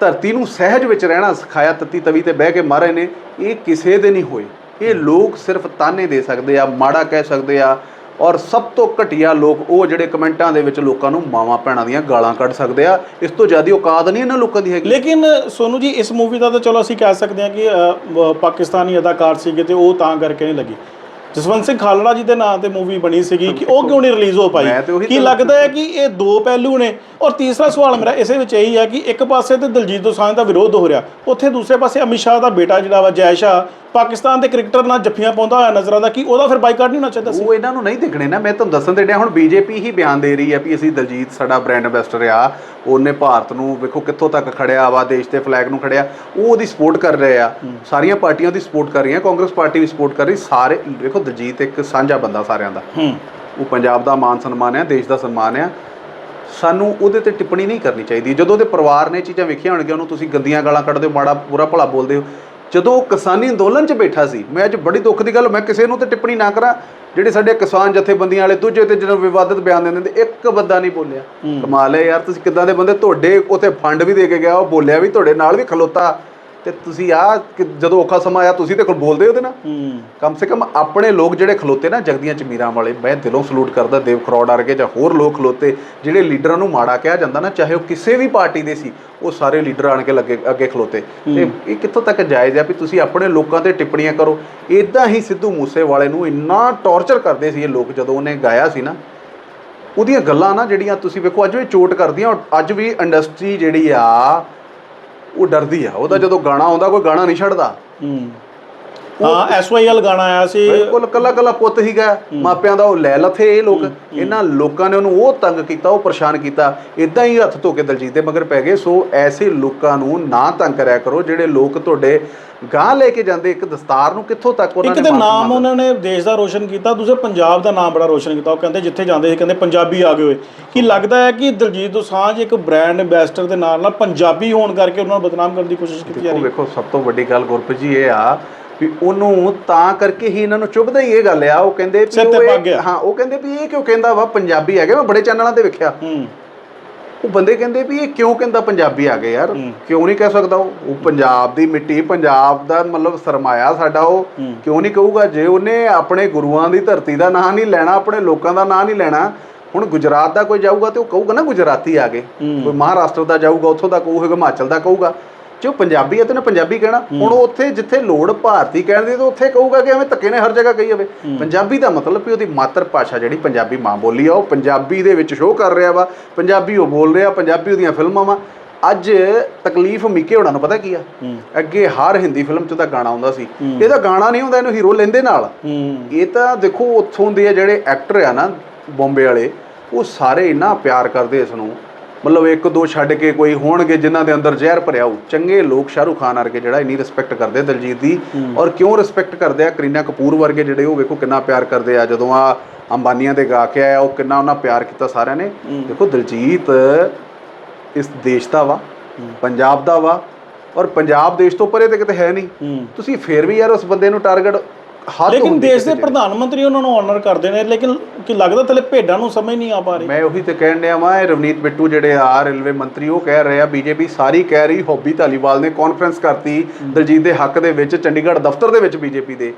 ਧਰਤੀ ਨੂੰ ਸਹਿਜ ਵਿੱਚ ਰਹਿਣਾ ਸਿਖਾਇਆ, ਤਤੀ ਤਵੀ ਤੇ ਬਹਿ ਕੇ ਮਹਾਰਾਜ ਨੇ, ਇਹ ਕਿਸੇ ਦੇ ਨਹੀਂ ਹੋਏ। ਇਹ ਲੋਕ ਸਿਰਫ ਤਾਨੇ ਦੇ ਸਕਦੇ ਆ, ਮਾੜਾ ਕਹਿ ਸਕਦੇ ਆ ਔਰ ਸਭ ਤੋਂ ਘਟੀਆ ਲੋਕ ਉਹ ਜਿਹੜੇ ਕਮੈਂਟਾਂ ਦੇ ਵਿੱਚ ਲੋਕਾਂ ਨੂੰ ਮਾਵਾਂ ਭੈਣਾਂ ਦੀਆਂ ਗਾਲਾਂ ਕੱਢ ਸਕਦੇ ਆ। ਇਸ ਤੋਂ ਜ਼ਿਆਦਾ ਔਕਾਤ ਨਹੀਂ ਇਹਨਾਂ ਲੋਕਾਂ ਦੀ ਹੈਗੀ। ਲੇਕਿਨ ਸੋਨੂ ਜੀ ਇਸ ਮੂਵੀ ਦਾ ਤਾਂ ਚਲੋ ਅਸੀਂ ਕਹਿ ਸਕਦੇ ਹਾਂ ਕਿ ਅ, ਪਾਕਿਸਤਾਨੀ ਅਦਾਕਾਰ ਸੀਗੇ ਤੇ ਉਹ ਤਾਂ ਕਰਕੇ ਨਹੀਂ ਲੱਗੀ। ਜਸਵੰਤ ਸਿੰਘ ਖਾਲੜਾ ਜੀ ਦੇ ਨਾਂ ਤੇ ਮੂਵੀ ਬਣੀ ਸੀਗੀ ਕਿ ਉਹ ਕਿਉਂ ਨਹੀਂ ਰਿਲੀਜ਼ ਹੋ ਪਾਈ? ਮੈਂ ਤੇ ਉਹੀ ਕੀ ਤਾਂ- ਲੱਗਦਾ ਹੈ ਕਿ ਇਹ ਦੋ ਪਹਿਲੂ ਨੇ? ਔਰ ਤੀਸਰਾ ਸਵਾਲ ਮੇਰਾ ਇਸੇ ਵਿੱਚ ਇਹੀ ਹੈ ਕਿ ਇੱਕ ਪਾਸੇ ਤੇ ਦਲਜੀਤ ਦੋਸਾਂਝ ਦਾ ਵਿਰੋਧ ਹੋ ਰਿਹਾ ਉੱਥੇ ਦੂਸਰੇ ਪਾਸੇ ਅਮਿਤ ਸ਼ਾਹ ਦਾ ਬੇਟਾ ਜਿਹੜਾ ਵਾ ਜੈ ਸ਼ਾਹ ਪਾਕਿਸਤਾਨ ਦੇ ਕ੍ਰਿਕਟਰ ਨਾਲ ਜੱਫੀਆਂ ਪਾਉਂਦਾ ਹੋਇਆ ਨਜ਼ਰ ਆਉਂਦਾ ਕਿ ਉਹਦਾ ਫਿਰ ਬਾਈਕਾਟ ਨਹੀਂ ਹੋਣਾ ਚਾਹੀਦਾ ਸੀ? ਉਹ ਇਹਨਾਂ ਨੂੰ ਨਹੀਂ ਦਿਖਣੇ ਨਾ ਮੈਂ ਤੁਹਾਨੂੰ ਦੱਸਣ ਦੇ ਡਿਆ ਹੁਣ ਬੀਜੇਪੀ ਹੀ ਬਿਆਨ ਦੇ ਰਹੀ ਹੈ ਵੀ ਅਸੀਂ ਦਲਜੀਤ ਸਾਡਾ ਬ੍ਰਾਂਡ ਐਂਬੈਸਡਰ ਆ ਉਹਨੇ ਭਾਰਤ ਨੂੰ ਵੇਖੋ ਕਿੱਥੋਂ ਤੱਕ ਖੜਿਆ ਵਾ ਦੇਸ਼ ਤੇ ਫਲੈਗ ਨੂੰ ਖੜਿਆ ਉਹ ਉਹਦੀ ਸਪੋਰਟ ਕਰ ਰਹੇ ਆ ਸਾਰੀਆਂ ਪਾਰਟੀਆਂ ਉਹਦੀ ਸਪੋਰਟ ਕਰ ਰਹੀਆਂ ਕਾਂਗਰਸ ਪਾਰਟੀ ਵੀ ਸਪੋਰਟ ਕਰ ਰਹੀ ਸਾਰੇ ਵੇਖੋ ਦਲਜੀਤ ਇੱਕ ਸਾਂਝਾ ਬੰਦਾ ਸਾਰਿਆਂ ਦਾ। ਉਹ ਪੰਜਾਬ ਦਾ ਮਾਨ ਸਨਮਾਨ ਹੈ ਦੇਸ਼ ਦਾ ਸਨਮਾਨ ਹੈ ਸਾਨੂੰ ਉਹਦੇ ਤੇ ਟਿੱਪਣੀ ਨਹੀਂ ਕਰਨੀ ਚਾਹੀਦੀ ਜਦੋਂ ਉਹਦੇ ਪਰਿਵਾਰ ਨੇ ਚੀਜ਼ਾਂ ਵੇਖੀਆਂ ਹੋਣਗੀਆਂ ਉਹਨੂੰ ਤੁਸੀਂ ਗੰਦੀਆਂ ਗਾਲਾਂ ਕੱਢਦੇ ਹੋ ਮਾੜਾ ਬੁਰਾ ਭਲਾ ਬੋਲਦੇ ਹੋ ਜਦੋਂ ਉਹ ਕਿਸਾਨੀ ਅੰਦੋਲਨ 'ਚ ਬੈਠਾ ਸੀ ਮੈਂ ਅੱਜ ਬੜੀ ਦੁੱਖ ਦੀ ਗੱਲ ਮੈਂ ਕਿਸੇ ਨੂੰ ਤੇ ਟਿੱਪਣੀ ਨਾ ਕਰਾਂ। ਜਿਹੜੇ ਸਾਡੇ ਕਿਸਾਨ ਜਥੇਬੰਦੀਆਂ ਵਾਲੇ ਦੂਜੇ ਤੇ ਜਦੋਂ ਵਿਵਾਦਤ ਬਿਆਨ ਦਿੰਦੇ ਨੇ ਇੱਕ ਬੰਦਾ ਨਹੀਂ ਬੋਲਿਆ। ਕਮਾਲ ਹੈ ਯਾਰ ਤੁਸੀਂ ਕਿੱਦਾਂ ਦੇ ਬੰਦੇ? ਤੁਹਾਡੇ ਉਥੇ ਫੰਡ ਵੀ ਦੇ ਕੇ ਗਿਆ ਉਹ ਬੋਲਿਆ ਵੀ ਤੁਹਾਡੇ ਨਾਲ ਵੀ ਖਲੋਤਾ। ਤੇ ਤੁਸੀਂ ਆ ਜਦੋਂ ਔਖਾ ਸਮਾਂ ਆਇਆ ਤੁਸੀਂ ਤੇ ਕੋਲ ਬੋਲਦੇ ਉਹਦੇ ਨਾਲ? ਹੂੰ। ਕਮ ਸੇ ਕਮ ਆਪਣੇ ਲੋਕ ਜਿਹੜੇ ਖਲੋਤੇ ਨਾ ਜਗਦੀਆਂ ਚਮੀਰਾਂ ਵਾਲੇ ਮੈਂ ਦਿਲੋਂ ਸਲੂਟ ਕਰਦਾ ਦੇਵ ਖਰੋੜ ਵਰਗੇ ਜਾਂ ਹੋਰ ਲੋਕ ਖਲੋਤੇ ਜਿਹੜੇ ਲੀਡਰਾਂ ਨੂੰ ਮਾੜਾ ਕਿਹਾ ਜਾਂਦਾ ਨਾ ਚਾਹੇ ਉਹ ਕਿਸੇ ਵੀ ਪਾਰਟੀ ਦੇ ਸੀ ਉਹ ਸਾਰੇ ਲੀਡਰ ਆਣ ਕੇ ਲੱਗੇ ਅੱਗੇ ਖਲੋਤੇ। ਤੇ ਇਹ ਕਿੱਥੋਂ ਤੱਕ ਜਾਇਜ਼ ਹੈ ਵੀ ਤੁਸੀਂ ਆਪਣੇ ਲੋਕਾਂ ਤੇ ਟਿੱਪਣੀਆਂ ਕਰੋ? ਇਦਾਂ ਹੀ ਸਿੱਧੂ ਮੂਸੇ ਵਾਲੇ ਨੂੰ ਇੰਨਾ ਟੌਰਚਰ ਕਰਦੇ ਸੀ ਇਹ ਲੋਕ ਜਦੋਂ ਉਹਨੇ ਗਾਇਆ ਸੀ ਨਾ ਉਹਦੀਆਂ ਗੱਲਾਂ ਨਾ ਜਿਹੜੀਆਂ ਤੁਸੀਂ ਵੇਖੋ ਅੱਜ ਵੀ ਚੋਟ ਕਰਦੀਆਂ ਔਰ ਅੱਜ ਵੀ ਇੰਡਸਟਰੀ ਜਿਹੜੀ ਆ ਉਹ ਡਰਦੀ ਆ। ਉਹਦਾ ਜਦੋਂ ਗਾਣਾ ਆਉਂਦਾ ਕੋਈ ਗਾਣਾ ਨਹੀਂ ਛੱਡਦਾ। ਹੂੰ। ਹਾਂ ਐਸਵਾਈਐਲ ਗਾਣਾ ਆਇਆ ਸੀ। ਬਿਲਕੁਲ ਕੱਲਾ ਕੱਲਾ ਪੁੱਤ ਹੀਗਾ ਮਾਪਿਆਂ ਦਾ ਉਹ ਲੈ ਲਥੇ ਇਹ ਲੋਕ। ਇਹਨਾਂ ਲੋਕਾਂ ਨੇ ਉਹਨੂੰ ਉਹ ਤੰਗ ਕੀਤਾ ਉਹ ਪਰੇਸ਼ਾਨ ਕੀਤਾ। ਇਦਾਂ ਹੀ ਹੱਥ ਧੋ ਕੇ ਦਲਜੀਤ ਦੇ ਮਗਰ ਪੈ ਗਏ। ਸੋ ਐਸੇ ਲੋਕਾਂ ਨੂੰ ਨਾ ਤੰਗ ਕਰਿਆ ਕਰੋ ਜਿਹੜੇ ਲੋਕ ਤੁਹਾਡੇ ਗਾਂ ਲੈ ਕੇ ਜਾਂਦੇ ਇੱਕ ਦਸਤਾਰ ਨੂੰ ਕਿੱਥੋਂ ਤੱਕ ਉਹਨਾਂ ਇੱਕ ਨੇ ਤੇ ਮਾਰ- ਨਾਮ ਉਹਨਾਂ ਨੇ ਦੇਸ਼ ਦਾ ਰੋਸ਼ਨ ਕੀਤਾ ਦੂਸਰੇ ਪੰਜਾਬ ਦਾ ਨਾਮ ਬੜਾ ਰੋਸ਼ਨ ਕੀਤਾ। ਉਹ ਕਹਿੰਦੇ ਜਿੱਥੇ ਜਾਂਦੇ ਸੀ ਕਹਿੰਦੇ ਪੰਜਾਬੀ ਆ ਗਏ ਹੋਏ। ਕੀ ਲੱਗਦਾ ਹੈ ਕਿ ਦਲਜੀਤ ਦੋਸਾਂਝ ਇੱਕ ਬ੍ਰਾਂਡ ਐਂਬੈਸਡਰ ਦੇ ਨਾਲ ਨਾਲ ਪੰਜਾਬੀ ਹੋਣ ਕਰਕੇ ਉਹਨਾਂ ਨੂੰ ਬਦਨਾਮ ਕਰਨ ਦੀ ਕੋਸ਼ਿਸ਼ ਕੀਤੀ ਜਾ ਦੇਖੋ ਰਹੀ ਹੈ? ਵੇਖੋ ਸਭ ਤੋਂ ਵੱਡੀ ਗੱਲ ਗੁਰਪ੍ਰੀਤ ਜੀ ਇਹ ਆ ਵੀ ਉਹਨੂੰ ਤਾਂ ਕਰਕੇ ਹੀ ਇਹਨਾਂ ਨੂੰ ਚੁੱਭਦਾ ਹੀ ਇਹ ਗੱਲ ਆ ਉਹ ਕਹਿੰਦੇ ਵੀ ਸਿਰ ਤੇ ਉਹ ਇਹ- ਪੱਗ ਆ। ਹਾਂ ਉਹ ਕਹਿੰਦੇ ਵੀ ਇਹ ਕਿਉਂ ਕਹਿੰਦਾ ਵਾ ਪੰਜਾਬੀ ਹੈਗੇ ਮੈਂ ਬੜੇ ਚੈਨਲਾਂ ਤੇ ਵੇਖਿਆ ਹੂੰ ਉਹ ਬੰਦੇ ਕਹਿੰਦੇ ਵੀ ਇਹ ਕਿਉਂ ਕਹਿੰਦਾ ਪੰਜਾਬੀ ਆ ਗਏ ਯਾਰ ਹੂੰ। ਕਿਉਂ ਨਹੀਂ ਕਹਿ ਸਕਦਾ ਉਹ ਉਹ ਪੰਜਾਬ ਦੀ ਮਿੱਟੀ ਪੰਜਾਬ ਦਾ ਮਤਲਬ ਸਰਮਾਇਆ ਸਾਡਾ ਉਹ ਹੂੰ। ਕਿਉਂ ਨਹੀਂ ਕਹੂਗਾ ਜੇ ਉਹਨੇ ਆਪਣੇ ਗੁਰੂਆਂ ਦੀ ਧਰਤੀ ਦਾ ਨਾਂ ਨਹੀਂ ਲੈਣਾ ਆਪਣੇ ਲੋਕਾਂ ਦਾ ਨਾਂ ਨਹੀਂ ਲੈਣਾ ਹੁਣ ਗੁਜਰਾਤ ਦਾ ਕੋਈ ਜਾਊਗਾ ਤੇ ਉਹ ਕਹੂਗਾ ਨਾ ਗੁਜਰਾਤੀ ਆ ਗਏ ਹੂੰ। ਕੋਈ ਮਹਾਰਾਸ਼ਟਰ ਦਾ ਜਾਊਗਾ ਉੱਥੋਂ ਦਾ ਕਹੂਗਾ ਹਿਮਾਚਲ ਦਾ ਕਹੂਗਾ ਜੇ ਪੰਜਾਬੀ ਹੈ ਤੇ ਉਹਨੇ ਪੰਜਾਬੀ ਕਹਿਣਾ। ਹੁਣ ਉਹ ਉੱਥੇ ਜਿੱਥੇ ਲੋੜ ਭਾਰਤੀ ਕਹਿਣ ਦੀ ਤਾਂ ਉੱਥੇ ਕਹੂਗਾ ਕਿ ਐਵੇਂ ਧੱਕੇ ਨੇ ਹਰ ਜਗ੍ਹਾ ਕਹੀ ਜਾਵੇ। ਪੰਜਾਬੀ ਦਾ ਮਤਲਬ ਵੀ ਉਹਦੀ ਮਾਤਰ ਭਾਸ਼ਾ ਜਿਹੜੀ ਪੰਜਾਬੀ ਮਾਂ ਬੋਲੀ ਆ ਉਹ ਪੰਜਾਬੀ ਦੇ ਵਿੱਚ ਸ਼ੋਅ ਕਰ ਰਿਹਾ ਵਾ। ਪੰਜਾਬੀ ਉਹ ਬੋਲ ਰਿਹਾ ਪੰਜਾਬੀ ਉਹਦੀਆਂ ਫਿਲਮਾਂ ਵਾ। ਅੱਜ ਤਕਲੀਫ ਮਿੱਕੇ ਹੋਣਾ ਨੂੰ ਪਤਾ ਕੀ ਆ? ਅੱਗੇ ਹਰ ਹਿੰਦੀ ਫਿਲਮ 'ਚ ਤਾਂ ਗਾਣਾ ਆਉਂਦਾ ਸੀ। ਇਹਦਾ ਗਾਣਾ ਨਹੀਂ ਹੁੰਦਾ ਇਹਨੂੰ ਹੀਰੋ ਲੈਂਦੇ ਨਾਲ। ਇਹ ਤਾਂ ਦੇਖੋ ਉੱਥੋਂ ਦੇ ਆ ਜਿਹੜੇ ਐਕਟਰ ਆ ਨਾ ਬੰਬੇ ਵਾਲੇ ਉਹ ਸਾਰੇ ਇੰਨਾ ਪਿਆਰ ਕਰਦੇ ਇਸ ਨੂੰ। ਮਤਲਬ ਇੱਕ ਦੋ ਛੱਡ ਕੇ ਕੋਈ ਹੋਣਗੇ ਜਿਨ੍ਹਾਂ ਦੇ ਅੰਦਰ ਜ਼ਹਿਰ ਭਰਿਆ ਹੋ ਚੰਗੇ ਲੋਕ ਸ਼ਾਹਰੁਖ ਖਾਨ ਵਰਗੇ ਜਿਹੜਾ ਇੰਨੀ ਰਿਸਪੈਕਟ ਕਰਦੇ ਆ ਦਿਲਜੀਤ ਦੀ ਔਰ ਕਿਉਂ ਰਿਸਪੈਕਟ ਕਰਦੇ ਆ? ਕਰੀਨਾ ਕਪੂਰ ਵਰਗੇ ਜਿਹੜੇ ਉਹ ਵੇਖੋ ਕਿੰਨਾ ਪਿਆਰ ਕਰਦੇ ਆ। ਜਦੋਂ ਆ ਅੰਬਾਨੀਆਂ ਦੇ ਗਾ ਕੇ ਆਇਆ ਉਹ ਕਿੰਨਾ ਉਹਨਾਂ ਪਿਆਰ ਕੀਤਾ ਸਾਰਿਆਂ ਨੇ। ਦੇਖੋ ਦਿਲਜੀਤ ਇਸ ਦੇਸ਼ ਦਾ ਵਾ ਪੰਜਾਬ ਦਾ ਵਾ ਔਰ ਪੰਜਾਬ ਦੇਸ਼ ਤੋਂ ਪਰੇ ਤੇ ਕਿਤੇ ਹੈ ਨਹੀਂ। ਤੁਸੀਂ ਫੇਰ ਵੀ ਯਾਰ ਉਸ ਬੰਦੇ ਨੂੰ ਟਾਰਗੇਟ ਹੱਦ ਲੇਕਿਨ ਦੇਸ਼ ਦੇ ਪ੍ਰਧਾਨ ਮੰਤਰੀ ਉਹਨਾਂ ਨੂੰ ਆਨਰ ਕਰਦੇ ਨੇ ਲੇਕਿਨ ਕੀ ਲੱਗਦਾ ਤਲੇ ਭੇਡਾਂ ਨੂੰ ਸਮਝ ਨਹੀਂ ਆ ਪਾ ਰਹੀ। ਮੈਂ ਉਹੀ ਤੇ ਕਹਿਣ ਡਿਆ ਵਾਂ ਇਹ ਰਵਨੀਤ ਬਿੱਟੂ ਜਿਹੜੇ ਆ ਰੇਲਵੇ ਮੰਤਰੀ ਉਹ ਕਹਿ ਰਹੇ ਆ ਬੀਜੇਪੀ ਸਾਰੀ ਕਹਿ ਰਹੀ ਹੌਬੀ ਧਾਲੀਵਾਲ ਨੇ ਕਾਨਫਰੰਸ ਕਰਤੀ ਦਲਜੀਤ ਦੇ ਹੱਕ ਦੇ ਵਿੱਚ ਚੰਡੀਗੜ੍ਹ ਦਫ਼ਤਰ ਦੇ ਵਿੱਚ ਬੀਜੇਪੀ ਦੇ।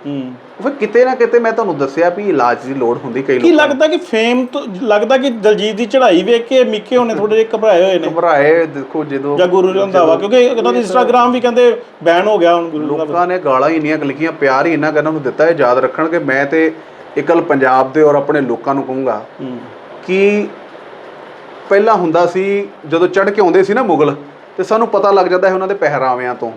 ਫਿਰ ਕਿਤੇ ਨਾ ਕਿਤੇ ਮੈਂ ਤੁਹਾਨੂੰ ਦੱਸਿਆ ਵੀ ਇਲਾਜ ਦੀ ਲੋੜ ਹੁੰਦੀ ਕਈ ਕੀ ਲੋਕਾਂ ਲੱਗਦਾ ਕਿ ਫੇਮ ਤੋਂ ਲੱਗਦਾ ਕਿ ਦਲਜੀਤ ਦੀ ਚੜ੍ਹਾਈ ਵੇਖ ਕੇ ਮਿੱਕੇ ਹੋਣੇ ਥੋੜੇ ਜਿਹੇ ਘਬਰਾਏ ਹੋਏ ਨੇ? ਘਬਰਾਏ ਦੇਖੋ ਜਦੋਂ ਜਾਂ ਗੁਰੂ ਰੰਧਾਵਾ ਕਿਉਂਕਿ ਇਹਨਾਂ ਦੀ ਇੰਸਟਾਗ੍ਰam ਵੀ ਕਹਿੰਦੇ ਬੈਨ ਹੋ ਗਿਆ ਹੁਣ ਗੁਰੂ ਰੰਧਾਵਾ ਲੋਕਾਂ ਨੇ ਗਾਲਾਂ ਹੀ ਇੰਨੀਆਂ ਲਿਖੀਆਂ ਪਿਆਰ ਹੀ ਇੰਨਾ ਗੱਲਾਂ ਨੂੰ ਦਿੱਤਾ ਹੈ ਯਾਦ ਰੱਖਣਗੇ ਮੈਂ ਤੇ ਇਕਲ ਪੰਜਾਬ ਦੇ ਔਰ ਆਪਣੇ ਲੋਕਾਂ ਨੂੰ ਕਹੂੰਗਾ ਕਿ ਪਹਿਲਾਂ ਹੁੰਦਾ ਸੀ ਜਦੋਂ ਚੜ ਕੇ ਆਉਂਦੇ ਸੀ ਨਾ ਮੁਗਲ ਤੇ ਸਾਨੂੰ ਪਤਾ ਲੱਗ ਜਾਂਦਾ ਹੈ ਉਹਨਾਂ ਦੇ ਪਹਿਰਾਵਿਆਂ ਤੋਂ।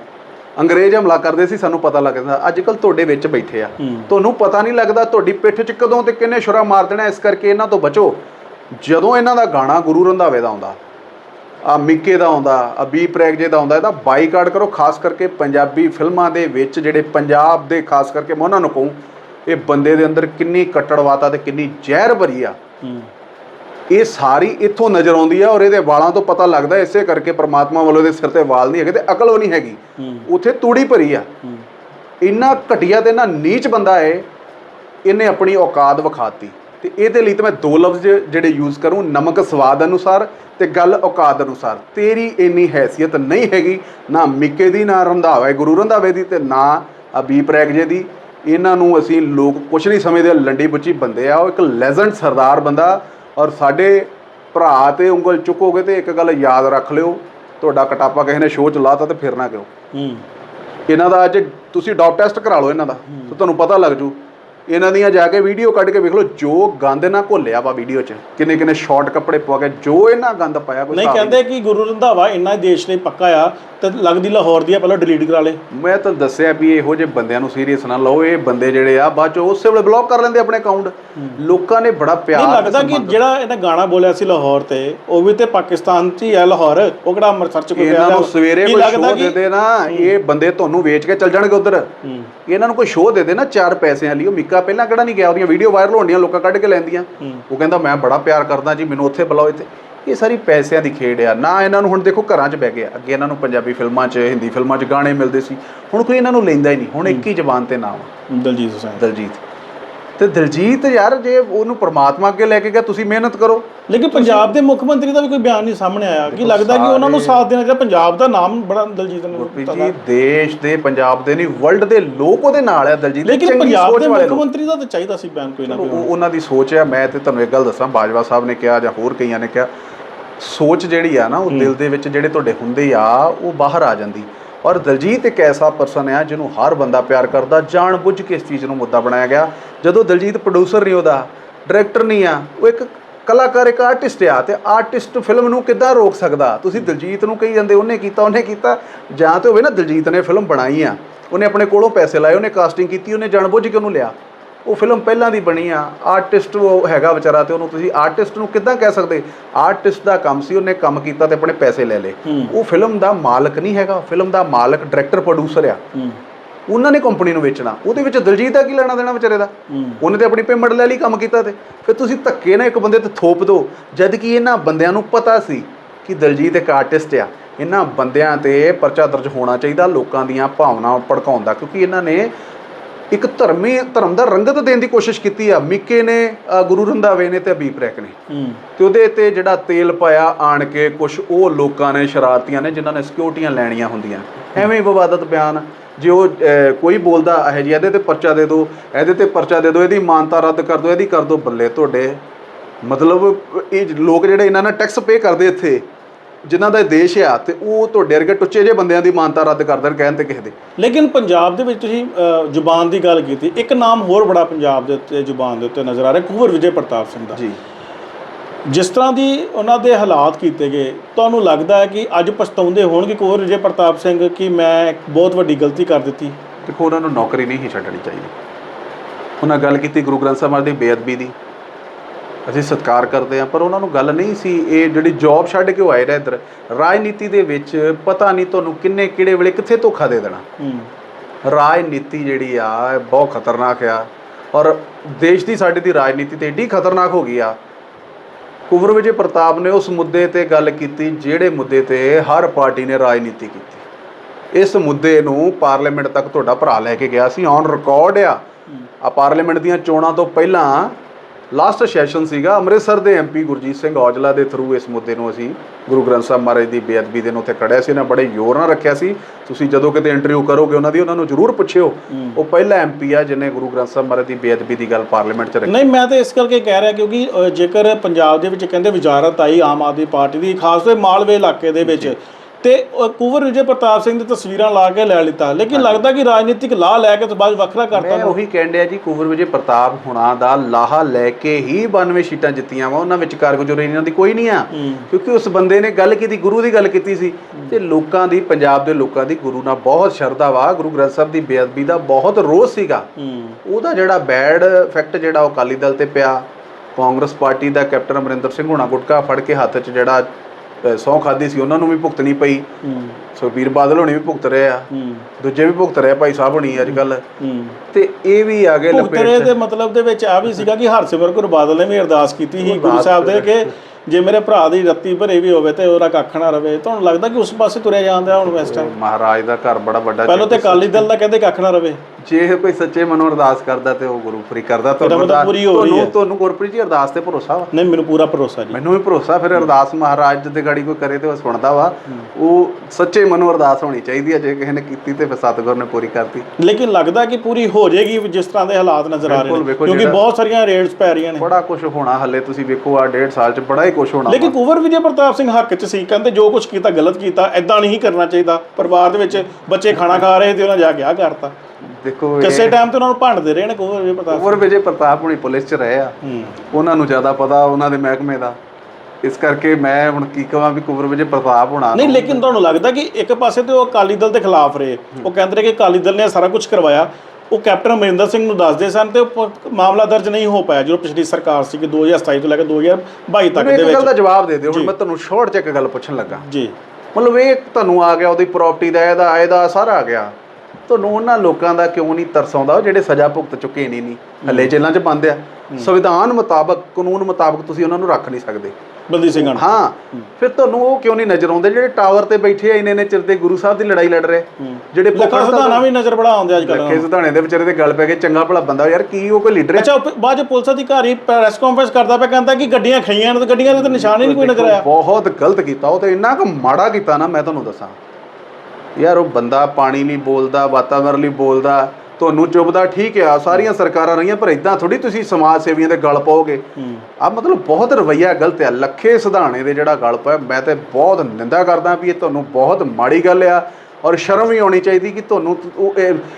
ਅੰਗਰੇਜ਼ ਹਮਲਾ ਕਰਦੇ ਸੀ ਸਾਨੂੰ ਪਤਾ ਲੱਗ ਜਾਂਦਾ ਅੱਜ ਕੱਲ ਤੁਹਾਡੇ ਵਿੱਚ ਬੈਠੇ ਆ। ਤੁਹਾਨੂੰ ਪਤਾ ਨਹੀਂ ਲੱਗਦਾ ਤੁਹਾਡੀ ਪਿੱਠ 'ਚ ਕਦੋਂ ਤੇ ਕਿੰਨੇ ਛੁਰਾ ਮਾਰ ਦੇਣਾ ਇਸ ਕਰਕੇ ਇਹਨਾਂ ਤੋਂ ਬਚੋ। ਜਦੋਂ ਇਹਨਾਂ ਦਾ ਗਾਣਾ ਗੁਰੂ ਰੰਧਾਵੇ ਦਾ ਆਉਂਦਾ ਆ ਮਿੱਕੇ ਦਾ ਆਉਂਦਾ ਆ ਬੀ ਪ੍ਰੈਗਜੇ ਦਾ ਆਉਂਦਾ ਇਹਦਾ ਬਾਈਕਾਟ ਕਰੋ ਖਾਸ ਕਰਕੇ ਪੰਜਾਬੀ ਫਿਲਮਾਂ ਦੇ ਵਿੱਚ ਜਿਹੜੇ ਪੰਜਾਬ ਦੇ ਖਾਸ ਕਰਕੇ ਮੈਂ ਉਹਨਾਂ ਨੂੰ ਕਹੂੰ ਇਹ ਬੰਦੇ ਦੇ ਅੰਦਰ ਕਿੰਨੀ ਕੱਟੜਵਾਤਾ ਤੇ ਕਿੰਨੀ ਜ਼ਹਿਰ ਭਰੀ ਆ। ਇਹ ਸਾਰੀ ਇੱਥੋਂ ਨਜ਼ਰ ਆਉਂਦੀ ਆ ਔਰ ਇਹਦੇ ਵਾਲਾਂ ਤੋਂ ਪਤਾ ਲੱਗਦਾ ਇਸੇ ਕਰਕੇ ਪ੍ਰਮਾਤਮਾ ਵੱਲੋਂ ਇਹਦੇ ਸਿਰ ਤੇ ਵਾਲ ਨਹੀਂ ਹੈਗੇ ਤੇ ਅਕਲ ਉਹ ਨਹੀਂ ਹੈਗੀ। ਉੱਥੇ ਤੂੜੀ ਭਰੀ ਆ। ਇੰਨਾ ਘਟੀਆ ਤੇ ਇੰਨਾ ਨੀਚ ਬੰਦਾ ਏ ਇਹਨੇ ਆਪਣੀ ਔਕਾਤ ਵਿਖਾਤੀ। ਤੇ ਇਹਦੇ ਲਈ ਤੇ ਮੈਂ ਦੋ ਲਫ਼ਜ਼ ਜਿਹੜੇ ਯੂਜ਼ ਕਰੂੰ ਨਮਕ ਸਵਾਦ ਅਨੁਸਾਰ ਤੇ ਗੱਲ ਔਕਾਤ ਅਨੁਸਾਰ। ਤੇਰੀ ਇੰਨੀ ਹੈਸੀਅਤ ਨਹੀਂ ਹੈਗੀ ਨਾ ਮਿੱਕੇ ਦੀ ਨਾ ਰੰਧਾਵੇ ਗੁਰੂ ਰੰਧਾਵੇ ਦੀ ਤੇ ਨਾ ਅਬੀ ਪ੍ਰੈਗਜੇ ਦੀ। ਇਹਨਾਂ ਨੂੰ ਅਸੀਂ ਲੋਕ ਕੁਛ ਨਹੀਂ ਸਮਝਦੇ ਲੰਡੀ ਬੁੱਚੀ ਬੰਦੇ ਆ ਉਹ ਇੱਕ ਲੈਜੈਂਡ ਸਰਦਾਰ ਬੰਦਾ ਔਰ ਸਾਡੇ ਭਰਾ ਤੇ ਉਂਗਲ ਚੁੱਕੋਗੇ ਤੇ ਇੱਕ ਗੱਲ ਯਾਦ ਰੱਖ ਲਿਓ ਤੁਹਾਡਾ ਕਟਾਪਾ ਕਿਸੇ ਨੇ ਸ਼ੋਅ ਚ ਲਾਤਾ ਤੇ ਫਿਰ ਨਾ ਕਿਉਂ ਹੂੰ। ਇਹਨਾਂ ਦਾ ਅੱਜ ਤੁਸੀਂ ਡੌਪ ਟੈਸਟ ਕਰਾ ਲਓ ਇਹਨਾਂ ਦਾ ਤਾਂ ਤੁਹਾਨੂੰ ਪਤਾ ਲੱਗ ਜੂ। ਇਹਨਾਂ ਦੀਆਂ ਜਾ ਕੇ ਵੀਡੀਓ ਕੱਢ ਕੇ ਵੇਖ ਲਓ ਜੋ ਗੰਦ ਇਹਨਾਂ ਘੋਲਿਆ ਵਾ ਵੀਡੀਓ 'ਚ ਕਿੰਨੇ ਕਿੰਨੇ ਸ਼ਾਰਟ ਕੱਪੜੇ ਪਵਾ ਕੇ ਜੋ ਇਹਨਾਂ ਗੰਦ ਪਾਇਆ ਕੋਈ ਨਹੀਂ ਕਹਿੰਦੇ ਕਿ ਗੁਰੂ ਰੰਧਾਵਾ ਇੰਨਾ ਦੇਸ਼ ਲਈ ਪੱਕਾ ਆ ਤੇ ਲੱਗਦੀ ਲਾਹੌਰ ਦੀ ਆ ਪਹਿਲਾਂ ਡਿਲੀਟ ਕਰਾ ਲੇ। ਨਹੀਂ। ਮੈਂ ਤਾਂ ਦੱਸਿਆ ਵੀ ਇਹੋ ਜਿਹੇ ਬੰਦਿਆਂ ਨੂੰ ਸੀਰੀਅਸ ਨਾ ਲਓ ਇਹ ਬੰਦੇ ਜਿਹੜੇ ਆ ਬਾਅਦ 'ਚ ਉਸੇ ਵੇਲੇ ਬਲੌਕ ਕਰ ਲੈਂਦੇ ਆਪਣੇ ਅਕਾਊਂਟ ਲੋਕਾਂ ਨੇ ਬੜਾ ਨਹੀਂ ਪਿਆਰ ਲੱਗਦਾ ਕਿ ਜਿਹੜਾ ਇਹਨੇ ਗਾਣਾ ਬੋਲਿਆ ਸੀ ਲਾਹੌਰ ਤੇ ਉਹ ਵੀ ਤੇ ਪਾਕਿਸਤਾਨ 'ਚ ਹੀ ਹੈ ਲਾਹੌਰ ਉਹ ਕਿਹੜਾ ਅੰਮ੍ਰਿਤਸਰ 'ਚ ਕੋਈ ਇਹਨਾਂ ਨੂੰ ਸਵੇਰੇ ਕੋਈ ਸ਼ੋਅ ਦੇ ਦੇ ਨਾ ਇਹ ਬੰਦੇ ਤੁਹਾਨੂੰ ਵੇਚ ਕੇ ਚੱਲ ਜਾਣਗੇ ਉਧਰ। ਇਹਨਾਂ ਨੂੰ ਕੋਈ ਸ਼ੋਅ ਦੇ ਦੇ ਨਾ ਚਾਰ ਪੈਸਿਆਂ ਲਈ ਉਹ ਮਿੱਕਾ ਪਹਿਲਾਂ ਕਿਹੜਾ ਨਹੀਂ ਗਿਆ? ਉਹਦੀਆਂ ਵੀਡੀਓ ਵਾਇਰਲ ਹੋਣੀਆਂ ਲੋਕਾਂ ਕੱਢ ਕੇ ਲੈਂਦੀਆਂ। ਉਹ ਕਹਿੰਦਾ ਮੈਂ ਬੜਾ ਪਿਆਰ ਕਰਦਾ ਜੀ ਮੈਨੂੰ ਉੱਥੇ ਬੁਲਾਓ ਇੱਥੇ। ਇਹ ਸਾਰੀ ਪੈਸਿਆਂ ਦੀ ਖੇਡ ਆ। ਨਾ ਇਹਨਾਂ ਨੂੰ ਹੁਣ ਦੇਖੋ ਘਰਾਂ 'ਚ ਬਹਿ ਗਏ। ਅੱਗੇ ਇਹਨਾਂ ਨੂੰ ਪੰਜਾਬੀ ਫਿਲਮਾਂ 'ਚ ਹਿੰਦੀ ਫਿਲਮਾਂ 'ਚ ਗਾਣੇ ਮਿਲਦੇ ਸੀ। ਹੁਣ ਕੋਈ ਇਹਨਾਂ ਨੂੰ ਲੈਂਦਾ ਹੀ ਨਹੀਂ। ਹੁਣ ਇੱਕ ਹੀ ਜ਼ਬਾਨ ਤੇ ਨਾਮ ਦਲਜੀਤ ਹੁਸੈਨ। ਦਲਜੀਤ। ਤੇ ਦਲਜੀਤ ਯਾਰ ਜੇ ਉਹਨੂੰ ਪ੍ਰਮਾਤਮਾ ਅੱਗੇ ਲੈ ਕੇ ਗਿਆ ਤੁਸੀਂ ਮਿਹਨਤ ਕਰੋ। ਲੇਕਿਨ ਪੰਜਾਬ ਦੇ ਮੁੱਖ ਮੰਤਰੀ ਦਾ ਵੀ ਕੋਈ ਬਿਆਨ ਨਹੀਂ ਸਾਹਮਣੇ ਆਇਆ। ਕੀ ਲੱਗਦਾ ਕਿ ਉਹਨਾਂ ਨੂੰ ਸਾਥ ਦੇਣਾ ਚਾਹੀਦਾ? ਪੰਜਾਬ ਦਾ ਨਾਮ ਬੜਾ ਦਲਜੀਤ ਨੂੰ ਗੁਰਪ੍ਰੀਤ ਜੀ ਦੇਸ਼ ਦੇ ਪੰਜਾਬ ਦੇ ਨਹੀਂ ਵਰਲਡ ਦੇ ਲੋਕ ਉਹਦੇ ਨਾਲ ਆ ਦਲਜੀਤ। ਲੇਕਿਨ ਪੰਜਾਬ ਦੇ ਮੁੱਖ। ਮੰਤਰੀ ਦਾ ਤਾਂ ਚਾਹੀਦਾ ਸੀ ਬਿਆਨ ਕੋਈ ਨਾ ਕੋਈ ਉਹ- ਉਹਨਾਂ ਦੀ ਸੋਚ ਹੈ ਮੈਂ ਤੇ ਤੁਹਾਨੂੰ ਇੱਕ ਗੱਲ ਦੱਸਾਂ ਬਾਜਵਾ ਸਾਹਿਬ ਨੇ ਕਿਹਾ ਜਾਂ ਹੋਰ ਕਈਆਂ ਨੇ ਕਿਹਾ ਸੋਚ ਜਿਹੜੀ ਆ ਨਾ ਉਹ ਦਿਲ ਦੇ ਵਿੱਚ ਜਿਹੜੇ ਤੁਹਾਡੇ ਹੁੰਦੇ ਆ ਉਹ ਬਾਹਰ ਆ ਜਾਂਦੀ। ਔਰ ਦਲਜੀਤ ਇੱਕ ਐਸਾ ਪਰਸਨ ਆ ਜਿਹਨੂੰ ਹਰ ਬੰਦਾ ਪਿਆਰ ਕਰਦਾ ਜਾਣ ਬੁੱਝ ਕੇ ਇਸ ਚੀਜ਼ ਨੂੰ ਮੁੱਦਾ ਬਣਾਇਆ ਗਿਆ। ਜਦੋਂ ਦਲਜੀਤ ਪ੍ਰੋਡਿਊਸਰ ਨਹੀਂ ਉਹਦਾ ਡਾਇਰੈਕਟਰ ਨਹੀਂ ਆ, ਉਹ ਇੱਕ ਕਲਾਕਾਰ, ਇੱਕ ਆਰਟਿਸਟ ਆ ਤੇ ਆਰਟਿਸਟ ਫਿਲਮ ਨੂੰ ਕਿੱਦਾਂ ਰੋਕ ਸਕਦਾ? ਤੁਸੀਂ ਦਲਜੀਤ ਨੂੰ ਕਹੀ ਜਾਂਦੇ, ਉਹਨੇ ਕੀਤਾ ਉਹਨੇ ਕੀਤਾ। ਜਾਂ ਤੇ ਹੋਵੇ ਨਾ, ਦਲਜੀਤ ਨੇ ਫਿਲਮ ਬਣਾਈ ਆ, ਉਹਨੇ ਆਪਣੇ ਕੋਲੋਂ ਪੈਸੇ ਲਾਏ, ਉਹਨੇ ਕਾਸਟਿੰਗ ਕੀਤੀ, ਉਹਨੇ ਜਾਣ ਬੁੱਝ ਕੇ ਉਹਨੂੰ ਲਿਆ। ਉਹ ਫਿਲਮ ਪਹਿਲਾਂ ਦੀ ਬਣੀ ਆ ਆਰਟਿਸਟ ਉਹ ਹੈਗਾ ਵਿਚਾਰਾ ਤੇ ਉਹਨੂੰ ਤੁਸੀਂ ਆਰਟਿਸਟ ਨੂੰ ਕਿੱਦਾਂ ਕਹਿ ਸਕਦੇ? ਆਰਟਿਸਟ ਦਾ ਕੰਮ ਸੀ ਉਹਨੇ ਕੰਮ ਕੀਤਾ ਤੇ ਆਪਣੇ ਪੈਸੇ ਲੈ ਲਏ। ਉਹ ਫਿਲਮ ਦਾ ਮਾਲਕ ਨਹੀਂ ਹੈਗਾ ਫਿਲਮ ਦਾ ਮਾਲਕ ਡਾਇਰੈਕਟਰ ਪ੍ਰੋਡਿਊਸਰ ਆ। ਉਹਨਾਂ ਨੇ ਕੰਪਨੀ ਨੂੰ ਵੇਚਣਾ। ਉਹਦੇ ਵਿੱਚ ਦਲਜੀਤ ਦਾ ਕੀ ਲੈਣਾ ਦੇਣਾ ਵਿਚਾਰੇ ਦਾ? ਉਹਨੇ ਤੇ ਆਪਣੀ ਪੇਮੈਂਟ ਲੈ ਲਈ ਕੰਮ ਕੀਤਾ ਤੇ। ਫਿਰ ਤੁਸੀਂ ਧੱਕੇ ਨਾਲ ਇੱਕ ਬੰਦੇ ਤੇ ਥੋਪ ਦਿਓ ਜਦ ਕਿ ਇਹਨਾਂ ਬੰਦਿਆਂ ਨੂੰ ਪਤਾ ਸੀ ਕਿ ਦਲਜੀਤ ਇੱਕ ਆਰਟਿਸਟ ਆ। ਇਹਨਾਂ ਬੰਦਿਆਂ ਤੇ ਪਰਚਾ ਦਰਜ ਹੋਣਾ ਚਾਹੀਦਾ ਲੋਕਾਂ ਦੀਆਂ ਭਾਵਨਾਵਾਂ ਭੜਕਾਉਣ ਦਾ ਕਿਉਂਕਿ ਇਹਨਾਂ ਨੇ ਇੱਕ ਧਰਮੀ ਧਰਮ ਦਾ ਰੰਗਤ ਦੇਣ ਦੀ ਕੋਸ਼ਿਸ਼ ਕੀਤੀ ਆ। ਮਿੱਕੇ ਨੇ ਗੁਰੂ ਰੰਧਾਵੇ ਨੇ ਤੇ ਅਬੀਪ ਰੈਕ ਨੇ। ਹੂੰ। ਤੇ ਉਹਦੇ ਤੇ ਜਿਹੜਾ ਤੇਲ ਪਾਇਆ ਆਣ ਕੇ ਕੁਝ ਉਹ ਲੋਕਾਂ ਨੇ ਸ਼ਰਾਰਤੀਆਂ ਨੇ ਜਿਨ੍ਹਾਂ ਨੇ ਸਿਕਿਉਰਟੀਆਂ ਲੈਣੀਆਂ ਹੁੰਦੀਆਂ। ਐਵੇਂ ਹੀ ਵਿਵਾਦਤ ਬਿਆਨ। ਜੇ ਉਹ ਕੋਈ ਬੋਲਦਾ ਇਹ ਜੀ ਇਹਦੇ ਤੇ ਪਰਚਾ ਦੇ ਦਿਓ ਇਹਦੇ ਤੇ ਪਰਚਾ ਦੇ ਦਿਓ ਇਹਦੀ ਮਾਨਤਾ ਰੱਦ ਕਰ ਦਿਓ ਇਹਦੀ ਕਰ ਦਿਓ ਬੱਲੇ ਤੁਹਾਡੇ ਮਤਲਬ ਇਹ ਲੋਕ ਜਿਹੜੇ ਇਹਨਾਂ ਨਾਲ ਟੈਕਸ ਪੇ ਕਰਦੇ ਇੱਥੇ ਜਿਨ੍ਹਾਂ ਦਾ ਇਹ ਦੇਸ਼ ਆ ਤੇ ਉਹ ਤੁਹਾਡੇ ਵਰਗੇ ਟੁੱਚੇ ਜਿਹੇ ਬੰਦਿਆਂ ਦੀ ਮਾਨਤਾ ਰੱਦ ਕਰ ਦੇਣ ਕਹਿਣ ਤੇ ਕਿਸੇ ਦੀ। ਲੇਕਿਨ ਪੰਜਾਬ ਦੇ ਵਿੱਚ ਤੁਸੀਂ ਜ਼ੁਬਾਨ ਦੀ ਗੱਲ ਕੀਤੀ ਇੱਕ ਨਾਮ ਹੋਰ ਬੜਾ ਪੰਜਾਬ ਦੇ ਉੱਤੇ ਜ਼ੁਬਾਨ ਦੇ ਉੱਤੇ ਨਜ਼ਰ ਆ ਰਿਹਾ ਕੁੰਵਰ ਵਿਜੇ ਪ੍ਰਤਾਪ ਸਿੰਘ ਦਾ। ਜੀ। ਜਿਸ ਤਰ੍ਹਾਂ ਦੀ ਉਹਨਾਂ ਦੇ ਹਾਲਾਤ ਕੀਤੇ ਗਏ ਤੁਹਾਨੂੰ ਲੱਗਦਾ ਹੈ ਕਿ ਅੱਜ ਪਛਤਾਉਂਦੇ ਹੋਣਗੇ ਕੁੰਵਰ ਵਿਜੇ ਪ੍ਰਤਾਪ ਸਿੰਘ ਕਿ ਮੈਂ ਬਹੁਤ ਵੱਡੀ ਗਲਤੀ ਕਰ ਦਿੱਤੀ? ਦੇਖੋ ਉਹਨਾਂ ਨੂੰ ਨੌਕਰੀ ਨਹੀਂ ਛੱਡਣੀ ਚਾਹੀਦੀ। ਉਹਨਾਂ ਗੱਲ ਕੀਤੀ ਗੁਰੂ ਗ੍ਰੰਥ ਸਾਹਿਬ ਦੀ ਬੇਅਦਬੀ ਦੀ। ਅਸੀਂ ਸਤਿਕਾਰ ਕਰਦੇ ਹਾਂ ਪਰ ਉਹਨਾਂ ਨੂੰ ਗੱਲ ਨਹੀਂ ਸੀ। ਇਹ ਜਿਹੜੀ ਜੌਬ ਛੱਡ ਕੇ ਉਹ ਆਏ ਨੇ ਇੱਧਰ। ਰਾਜਨੀਤੀ ਦੇ ਵਿੱਚ ਪਤਾ ਨਹੀਂ ਤੁਹਾਨੂੰ ਕਿੰਨੇ ਕਿਹੜੇ ਵੇਲੇ ਕਿੱਥੇ ਧੋਖਾ ਦੇ ਦੇਣਾ। ਹੂੰ। ਰਾਜਨੀਤੀ ਜਿਹੜੀ ਆ ਬਹੁਤ ਖਤਰਨਾਕ ਆ। ਔਰ ਦੇਸ਼ ਦੀ ਸਾਡੇ ਦੀ ਰਾਜਨੀਤੀ ਤੇ ਏਡੀ ਖਤਰਨਾਕ ਹੋ ਗਈ ਆ। ਕੁੰਵਰ ਵਿਜੇ ਪ੍ਰਤਾਪ ਨੇ ਉਸ ਮੁੱਦੇ ਤੇ ਗੱਲ ਕੀਤੀ ਜਿਹੜੇ ਮੁੱਦੇ ਤੇ ਹਰ ਪਾਰਟੀ ਨੇ ਰਾਜਨੀਤੀ ਕੀਤੀ। ਇਸ ਮੁੱਦੇ ਨੂੰ ਪਾਰਲੀਮੈਂਟ ਤੱਕ ਤੁਹਾਡਾ ਭਰਾ ਲੈ ਕੇ ਗਿਆ ਸੀ ਔਨ ਰਿਕਾਰਡ ਆ। ਆ ਪਾਰਲੀਮੈਂਟ ਦੀਆਂ ਚੋਣਾਂ ਤੋਂ ਪਹਿਲਾਂ ਲਾਸਟ ਸੈਸ਼ਨ ਸੀਗਾ ਅੰਮ੍ਰਿਤਸਰ ਦੇ ਐਮਪੀ ਗੁਰਜੀਤ ਸਿੰਘ ਔਜਲਾ ਦੇ ਥਰੂ ਇਸ ਮੁੱਦੇ ਨੂੰ ਅਸੀਂ ਗੁਰੂ ਗ੍ਰੰਥ ਸਾਹਿਬ ਮਹਾਰਾਜ ਦੀ ਬੇਅਦਬੀ ਦੇ ਨੂੰ ਉੱਤੇ ਖੜਿਆ ਸੀ ਉਹਨਾਂ ਬੜੇ ਜ਼ੋਰ ਨਾਲ ਰੱਖਿਆ ਸੀ। ਤੁਸੀਂ ਜਦੋਂ ਕਿਤੇ ਇੰਟਰਵਿਊ ਕਰੋਗੇ ਉਹਨਾਂ ਦੀ ਉਹਨਾਂ ਨੂੰ ਜ਼ਰੂਰ ਪੁੱਛਿਓ। ਉਹ ਪਹਿਲਾ ਐਮਪੀ ਆ ਜਿਹਨੇ ਗੁਰੂ ਗ੍ਰੰਥ ਸਾਹਿਬ ਮਹਾਰਾਜ ਦੀ ਬੇਅਦਬੀ ਦੀ ਗੱਲ ਪਾਰਲੀਮੈਂਟ 'ਚ ਰੱਖੀ। ਨਹੀਂ ਮੈਂ ਤਾਂ ਇਸ ਕਰਕੇ ਕਹਿ ਰਿਹਾ ਕਿਉਂਕਿ ਜੇਕਰ ਪੰਜਾਬ ਦੇ ਵਿੱਚ ਕਹਿੰਦੇ ਵਜ਼ਾਰਤ ਆਈ ਆਮ ਆਦਮੀ ਪਾਰਟੀ ਦੀ ਖਾਸ ਤੌਰ ਮਾਲਵੇ ਇਲਾਕੇ ਦੇ ਵਿੱਚ ਤੇ ਕੁੰਵਰ ਵਿਜੇ ਪ੍ਰਤਾਪ ਸਿੰਘ ਦੀ ਤਸਵੀਰਾਂ ਲਾ ਕੇ ਲੈ ਲਿੱਤਾ। ਲੇਕਿਨ ਲੱਗਦਾ ਕਿ ਰਾਜਨੀਤਿਕ ਲਾਹ ਲੈ ਕੇ ਤੋਂ ਬਾਅਦ ਵੱਖਰਾ ਕਰਤਾ ਮੈਂ ਉਹੀ ਕਹਿਣ ਡਿਆ ਜੀ ਕੁੰਵਰ ਵਿਜੇ ਪ੍ਰਤਾਪ ਹੁਣਾਂ ਦਾ ਲਾਹਾ ਲੈ ਕੇ ਹੀ 92 ਸੀਟਾਂ ਜਿੱਤੀਆਂ ਵਾ। ਉਹਨਾਂ ਵਿੱਚ ਕਾਰਗੁਜ਼ਾਰੀ ਇਹਨਾਂ ਦੀ ਕੋਈ ਨਹੀਂ ਆ। ਕਿਉਂਕਿ ਉਸ ਬੰਦੇ ਨੇ ਗੱਲ ਕੀਤੀ ਗੁਰੂ ਦੀ ਗੱਲ ਕੀਤੀ ਸੀ। ਤੇ ਲੋਕਾਂ ਦੀ ਪੰਜਾਬ ਦੇ ਲੋਕਾਂ ਦੀ ਗੁਰੂ ਨਾਲ ਬਹੁਤ ਸ਼ਰਧਾ ਵਾ। ਗੁਰੂ ਗ੍ਰੰਥ ਸਾਹਿਬ ਦੀ ਬੇਅਦਬੀ ਦਾ ਬਹੁਤ ਰੋਸ ਸੀਗਾ। ਉਹਦਾ ਜਿਹੜਾ ਬੈਡ ਇਫੈਕਟ ਜਿਹੜਾ ਉਹ ਅਕਾਲੀ ਦਲ ਤੇ ਪਿਆ। ਕਾਂਗਰਸ ਪਾਰਟੀ ਦਾ ਕੈਪਟਨ ਅਮਰਿੰਦਰ ਸਿੰਘ ਹੁਣਾ ਗੁਟਕਾ ਫੜ ਕੇ ਹੱਥ 'ਚ ਜਿਹੜਾ ਸੌ ਖਾਦੀ ਸੀ ਉਹਨਾਂ ਨੂੰ ਵੀ ਭੁਗਤਣੀ ਪਈ। ਹੂੰ। ਸੁਖਬੀਰ ਬਾਦਲ ਹੋਣੀ ਵੀ ਭੁਗਤ ਰਹੇ ਆ। ਹੂੰ। ਦੂਜੇ ਵੀ ਭੁਗਤ ਰਹੇ ਭਾਈ ਸਾਹਿਬ ਹੋਣੀ ਅੱਜ ਕੱਲ ਹੂੰ। ਤੇ ਇਹ ਵੀ ਆ ਗਏ ਲਪੇਟ 'ਚ। ਦੇ ਮਤਲਬ ਦੇ ਵਿੱਚ ਆ ਵੀ ਸੀਗਾ ਕਿ ਹਰਸਿਮਰਤ ਕੌਰ ਬਾਦਲ ਨੇ ਵੀ ਅਰਦਾਸ ਕੀਤੀ ਸੀ ਗੁਰੂ ਸਾਹਿਬ ਦੇ ਕਿ ਜੇ ਮੇਰੇ ਭਰਾ ਦੀ ਰੱਤੀ ਭਰੇ ਵੀ ਹੋਵੇ ਤੇ ਉਹਦਾ ਕੱਖ ਨਾ ਰਵੇ। ਤੁਹਾਨੂੰ ਲੱਗਦਾ ਕਿ ਉਸ ਪਾਸੇ ਤੁਰਿਆ ਜਾਂਦਾ ਹੁਣ ਟਾਈਮ ਮਹਾਰਾਜ ਦਾ ਘਰ ਬੜਾ ਵੱਡਾ ਪਹਿਲਾਂ ਤੇ ਅਕਾਲੀ ਦਲ ਦਾ ਕਹਿੰਦੇ ਕੱਖ ਨਾ ਰਵੇ। ਜੇ ਕੋਈ ਸੱਚੇ ਮਨੋਂ ਅਰਦਾਸ ਕਰਦਾ ਤੇ ਉਹ ਗੁਰੂ ਫਰੀ ਕਰਦਾ ਮਤਲਬ ਅਰਦਾਸ- ਪੂਰੀ ਤੁਹਾਨੂੰ। ਤੁਹਾਨੂੰ ਗੁਰਪ੍ਰੀਤ ਜੀ ਅਰਦਾਸ ਤੇ ਭਰੋਸਾ ਵਾ? ਨਹੀਂ ਮੈਨੂੰ ਪੂਰਾ ਭਰੋਸਾ ਜੀ। ਮੈਨੂੰ ਵੀ ਭਰੋਸਾ ਫਿਰ ਅਰਦਾਸ ਮਹਾਰਾਜ ਦੇ ਗਾੜੀ ਕੋਈ ਕਰੇ ਤੇ ਉਹ ਸੁਣਦਾ ਵਾ। ਉਹ ਸੱਚੇ ਮਨੋਂ ਅਰਦਾਸ ਹੋਣੀ ਚਾਹੀਦੀ ਹੈ ਜੇ ਕਿਸੇ ਨੇ ਕੀਤੀ ਤੇ ਫਿਰ ਸਤਿਗੁਰ ਨੇ ਪੂਰੀ ਕਰਤੀ। ਲੇਕਿਨ ਲੱਗਦਾ ਕਿ ਪੂਰੀ ਹੋ ਜਾਏਗੀ ਜਿਸ ਤਰ੍ਹਾਂ ਦੇ ਹਾਲਾਤ ਨਜ਼ਰ ਆ ਰਹੇ ਨੇ। ਕਿਉਂਕਿ ਬਹੁਤ ਸਾਰੀਆਂ ਰੇਡਸ ਪੈ ਰਹੀਆਂ ਨੇ। ਬੜਾ ਕੁਝ ਹੋਣਾ ਹੱਲੇ ਤੁਸੀਂ ਵੇਖੋ ਆ ਡੇਢ ਸਾਲ ਚ ਬੜਾ ਹੀ ਕੁਝ ਹੋਣਾ ਲੇਕਿਨ ਕੁੰਵਰ ਵਿਜੇ ਪ੍ਰਤਾਪ ਸਿੰਘ ਹੱਕ 'ਚ ਸੀ ਕਹਿੰਦੇ ਜੋ ਕੁਝ ਕੀਤਾ ਗਲਤ ਕੀਤਾ ਐਦਾਂ ਨਹੀਂ ਕਰਨਾ ਚਾਹੀਦਾ। ਪਰਿਵਾਰ ਦੇ ਵਿੱਚ ਬੱਚੇ ਖਾਣਾ ਖਾ ਰਹੇ ਤੇ ਉਹਨਾਂ ਜਾ ਕੇ ਆ ਕਰਤਾ। ਦੇਖੋ ਕਿਸੇ ਟਾਈਮ ਤੇ ਉਹਨਾਂ ਨੂੰ ਭੰਡਦੇ ਰਹੇ ਨੇ ਕੁੰਵਰ ਵਿਜੇ ਪ੍ਰਤਾਪ ਕੁੰਵਰ ਵਿਜੇ ਪ੍ਰਤਾਪ ਹੁਣੀ ਪੁਲਿਸ ਚ ਰਹੇ ਆ ਉਹਨਾਂ ਨੂੰ ਜ਼ਿਆਦਾ ਪਤਾ ਉਹਨਾਂ ਦੇ ਮਹਿਕਮੇ ਦਾ। ਇਸ ਕਰਕੇ ਮੈਂ ਹੁਣ ਕੀ ਕਹਾਂ ਵੀ ਕੁੰਵਰ ਵਿਜੇ ਪ੍ਰਤਾਪ ਹੋਣਾ ਨਹੀਂ ਲੇਕਿਨ ਤੁਹਾਨੂੰ ਲੱਗਦਾ ਕਿ ਇੱਕ ਪਾਸੇ ਤੇ ਉਹ ਅਕਾਲੀ ਦਲ ਦੇ ਖਿਲਾਫ ਰਹੇ। ਉਹ ਕਹਿੰਦੇ ਕਿ ਅਕਾਲੀ ਦਲ ਨੇ ਸਾਰਾ ਕੁਝ ਕਰਵਾਇਆ। ਉਹ ਕੈਪਟਨ ਅਮਰਿੰਦਰ ਸਿੰਘ ਨੂੰ ਦੱਸਦੇ ਸਨ ਤੇ ਮਾਮਲਾ ਦਰਜ ਨਹੀਂ ਹੋ ਪਾਇਆ ਜਦੋਂ ਪਿਛਲੀ ਸਰਕਾਰ ਸੀ ਕਿ 2027 ਤੋਂ ਲੈ ਕੇ 2022 ਤੱਕ ਦੇ ਇੱਕ ਗੱਲ ਵਿੱਚ। ਦਾ ਜਵਾਬ ਦੇ ਦਿਓ ਹੁਣ ਮੈਂ ਤੁਹਾਨੂੰ ਸ਼ੋਰਟ ਚ ਇੱਕ ਗੱਲ ਪੁੱਛਣ ਲੱਗਾ। ਜੀ। ਮਤਲਬ ਇਹ ਤੁਹਾਨੂੰ ਆ ਗਿਆ ਉਹਦੀ ਪ੍ਰਾਪਰਟੀ ਦਾ ਇਹਦਾ ਇਹਦਾ ਸਾਰਾ ਆ ਗਿਆ। ਤੁਹਾਨੂੰ ਉਹਨਾਂ ਲੋਕਾਂ ਦਾ ਕਿਉਂ ਨਹੀਂ ਤਰਸ ਆਉਂਦਾ? ਜਿਹੜੇ ਸਜ਼ਾ ਭੁਗਤ ਚੁੱਕੇ ਨਹੀਂ ਨਹੀਂ ਹੱਲੇ ਜੇਲ੍ਹਾਂ 'ਚ ਬੰਦ ਆ। ਸੰਵਿਧਾਨ ਮੁਤਾਬਕ ਕਾਨੂੰਨ ਮੁਤਾਬਕ ਤੁਸੀਂ ਉਹਨਾਂ ਨੂੰ ਰੱਖ ਨਹੀਂ ਸਕਦੇ। ਬੰਦੀ ਸਿੰਘਾਂ ਨੂੰ। ਹਾਂ ਫਿਰ ਤੁਹਾਨੂੰ ਉਹ ਕਿਉਂ ਨਹੀਂ ਨਜ਼ਰ ਆਉਂਦੇ? ਜਿਹੜੇ ਟਾਵਰ ਤੇ ਬੈਠੇ ਆ ਇੰਨੇ ਨੇ ਚਿਰ ਤੇ ਗੁਰੂ ਸਾਹਿਬ ਦੀ ਲੜਾਈ ਲੜ ਰਹੇ। ਜਿਹੜੇ ਲੱਖਾ ਸਧਾਨਾ ਵੀ ਨਜ਼ਰ ਬੜਾ ਆਉਂਦੇ ਅੱਜ ਕੱਲ੍ਹ। ਲੱਖੇ ਸੁਧਾਣੇ ਦੇ ਵਿਚਾਰੇ ਤੇ ਗੱਲ ਪੈ ਕੇ ਚੰਗਾ ਭਲਾ ਬੰਦਾ। ਯਾਰ ਕੀ ਉਹ ਕੋਈ ਲੀਡਰ ਹੈ? ਅੱਛਾ ਬਾਅਦ ਚ ਪੁਲਿਸ ਅਧਿਕਾਰੀ ਪ੍ਰੈਸ ਕਾਨਫਰੰਸ ਕਰਦਾ ਪਿਆ ਕਹਿੰਦਾ ਕਿ ਗੱਡੀਆਂ ਖਈਆਂ ਨੇ ਤੇ ਗੱਡੀਆਂ ਦੇ ਤਾਂ ਨਿਸ਼ਾਨ ਹੀ ਨਹੀਂ ਕੋਈ ਨਜ਼ਰ ਆਇਆ। ਬਹੁਤ ਗਲਤ ਕੀਤਾ। ਉਹ ਤੇ ਇੰਨਾ ਕੁ ਮਾੜਾ ਕੀਤਾ ਨਾ ਮੈਂ ਤੁਹਾਨੂੰ ਦੱਸਾਂ। ਯਾਰ ਉਹ ਬੰਦਾ ਪਾਣੀ ਲਈ ਬੋਲਦਾ ਵਾਤਾਵਰਣ ਲਈ ਬੋਲਦਾ ਤੁਹਾਨੂੰ ਚੁੱਭਦਾ ਠੀਕ ਆ ਸਾਰੀਆਂ ਸਰਕਾਰਾਂ ਰਹੀਆਂ ਪਰ ਇਦਾਂ ਥੋੜੀ ਤੁਸੀਂ ਸਮਾਜ ਸੇਵੀਆਂ ਦੇ ਗਲ ਪਾਓਗੇ। ਆ ਮਤਲਬ ਬਹੁਤ ਰਵਈਆ ਗਲਤ ਆ ਲੱਖੇ ਸਿਧਾਣੇ ਦੇ ਜਿਹੜਾ ਗਲ ਪਿਆ ਮੈਂ ਤੇ ਬਹੁਤ ਨਿੰਦਾ ਕਰਦਾ ਵੀ ਇਹ ਤੁਹਾਨੂੰ ਬਹੁਤ ਮਾੜੀ ਗੱਲ ਆ ਔਰ ਸ਼ਰਮ ਵੀ ਆਉਣੀ ਚਾਹੀਦੀ ਕਿ ਤੁਹਾਨੂੰ ਉਹ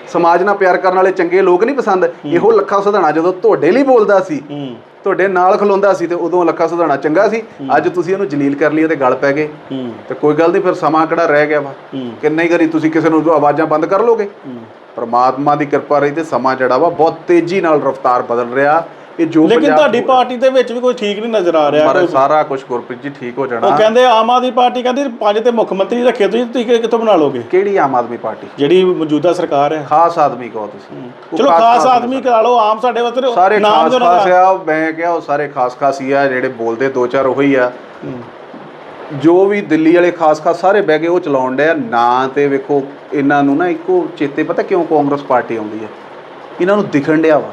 ਸਮਾਜ ਨਾਲ ਪਿਆਰ ਕਰਨ ਵਾਲੇ ਚੰਗੇ ਲੋਕ ਨਹੀਂ ਪਸੰਦ। ਇਹੋ ਲੱਖਾ ਸਿਧਾਣਾ ਜਦੋਂ ਤੁਹਾਡੇ ਲਈ ਬੋਲਦਾ ਸੀ ਤੁਹਾਡੇ ਨਾਲ ਖਲੋਂਦਾ ਸੀ ਤੇ ਉਦੋਂ ਲੱਖਾ ਸੁਧਾਣਾ ਚੰਗਾ ਸੀ। ਅੱਜ ਤੁਸੀਂ ਉਹਨੂੰ ਜਲੀਲ ਕਰ ਲਈ ਉਹਦੇ ਗਲ ਪੈ ਗਏ। ਤੇ ਕੋਈ ਗੱਲ ਨਹੀਂ ਫਿਰ ਸਮਾਂ ਕਿਹੜਾ ਰਹਿ ਗਿਆ ਵਾ। ਕਿੰਨਾ ਹੀ ਕਰੀ ਤੁਸੀਂ ਕਿਸੇ ਨੂੰ ਆਵਾਜ਼ਾਂ ਬੰਦ ਕਰ ਲੋਗੇ। ਪਰਮਾਤਮਾ ਦੀ ਕਿਰਪਾ ਰਹੀ ਤੇ ਸਮਾਂ ਜਿਹੜਾ ਵਾ ਬਹੁਤ ਤੇਜ਼ੀ ਨਾਲ ਰਫ਼ਤਾਰ ਬਦਲ ਰਿਹਾ। ਇਹ ਜੋ ਲੇਕਿਨ ਤੁਹਾਡੀ ਪਾਰਟੀ ਦੇ ਵਿੱਚ ਵੀ ਕੋਈ ਠੀਕ ਨਹੀਂ ਨਜ਼ਰ ਆ ਰਿਹਾ ਪਰ ਸਾਰਾ ਕੁਝ ਗੁਰਪ੍ਰੀਤ ਜੀ ਠੀਕ ਹੋ ਜਾਣਾ। ਉਹ ਕਹਿੰਦੇ ਆਮ ਆਦਮੀ ਪਾਰਟੀ ਕਹਿੰਦੀ ਪੰਜ ਤੇ ਮੁੱਖ ਮੰਤਰੀ ਰੱਖੇ ਤੁਸੀਂ ਤੁਸੀਂ ਕਿੱਥੋਂ ਬਣਾ ਲੋਗੇ ਕਿਹੜੀ ਆਮ ਆਦਮੀ ਪਾਰਟੀ? ਜਿਹੜੀ ਮੌਜੂਦਾ ਸਰਕਾਰ ਹੈ। ਖਾਸ ਆਦਮੀ ਕਹੋ ਤੁਸੀਂ। ਚਲੋ ਖਾਸ ਆਦਮੀ ਕਰਾ ਲਓ ਆਮ ਸਾਡੇ ਵਾਸਤੇ ਸਾਰੇ ਨਾਮ ਖਾਸ ਜੋ ਨਾ ਖਾਸ ਆ ਮੈਂ ਕਿਹਾ ਉਹ ਸਾਰੇ ਖਾਸ ਖਾਸ ਹੀ ਆ ਜਿਹੜੇ ਬੋਲਦੇ ਦੋ ਚਾਰ ਉਹੀ ਆ। ਜੋ ਵੀ ਦਿੱਲੀ ਵਾਲੇ ਖਾਸ ਖਾਸ ਸਾਰੇ ਬਹਿ ਕੇ ਉਹ ਚਲਾਉਣ ਡਿਆ ਨਾ ਤੇ ਵੇਖੋ ਇਹਨਾਂ ਨੂੰ ਨਾ ਇੱਕੋ ਚੇਤੇ ਪਤਾ ਕਿਉਂ ਕਾਂਗਰਸ ਪਾਰਟੀ ਆਉਂਦੀ ਹੈ? ਇਹਨਾਂ ਨੂੰ ਦਿਖਣ ਡਿਆ ਵਾ।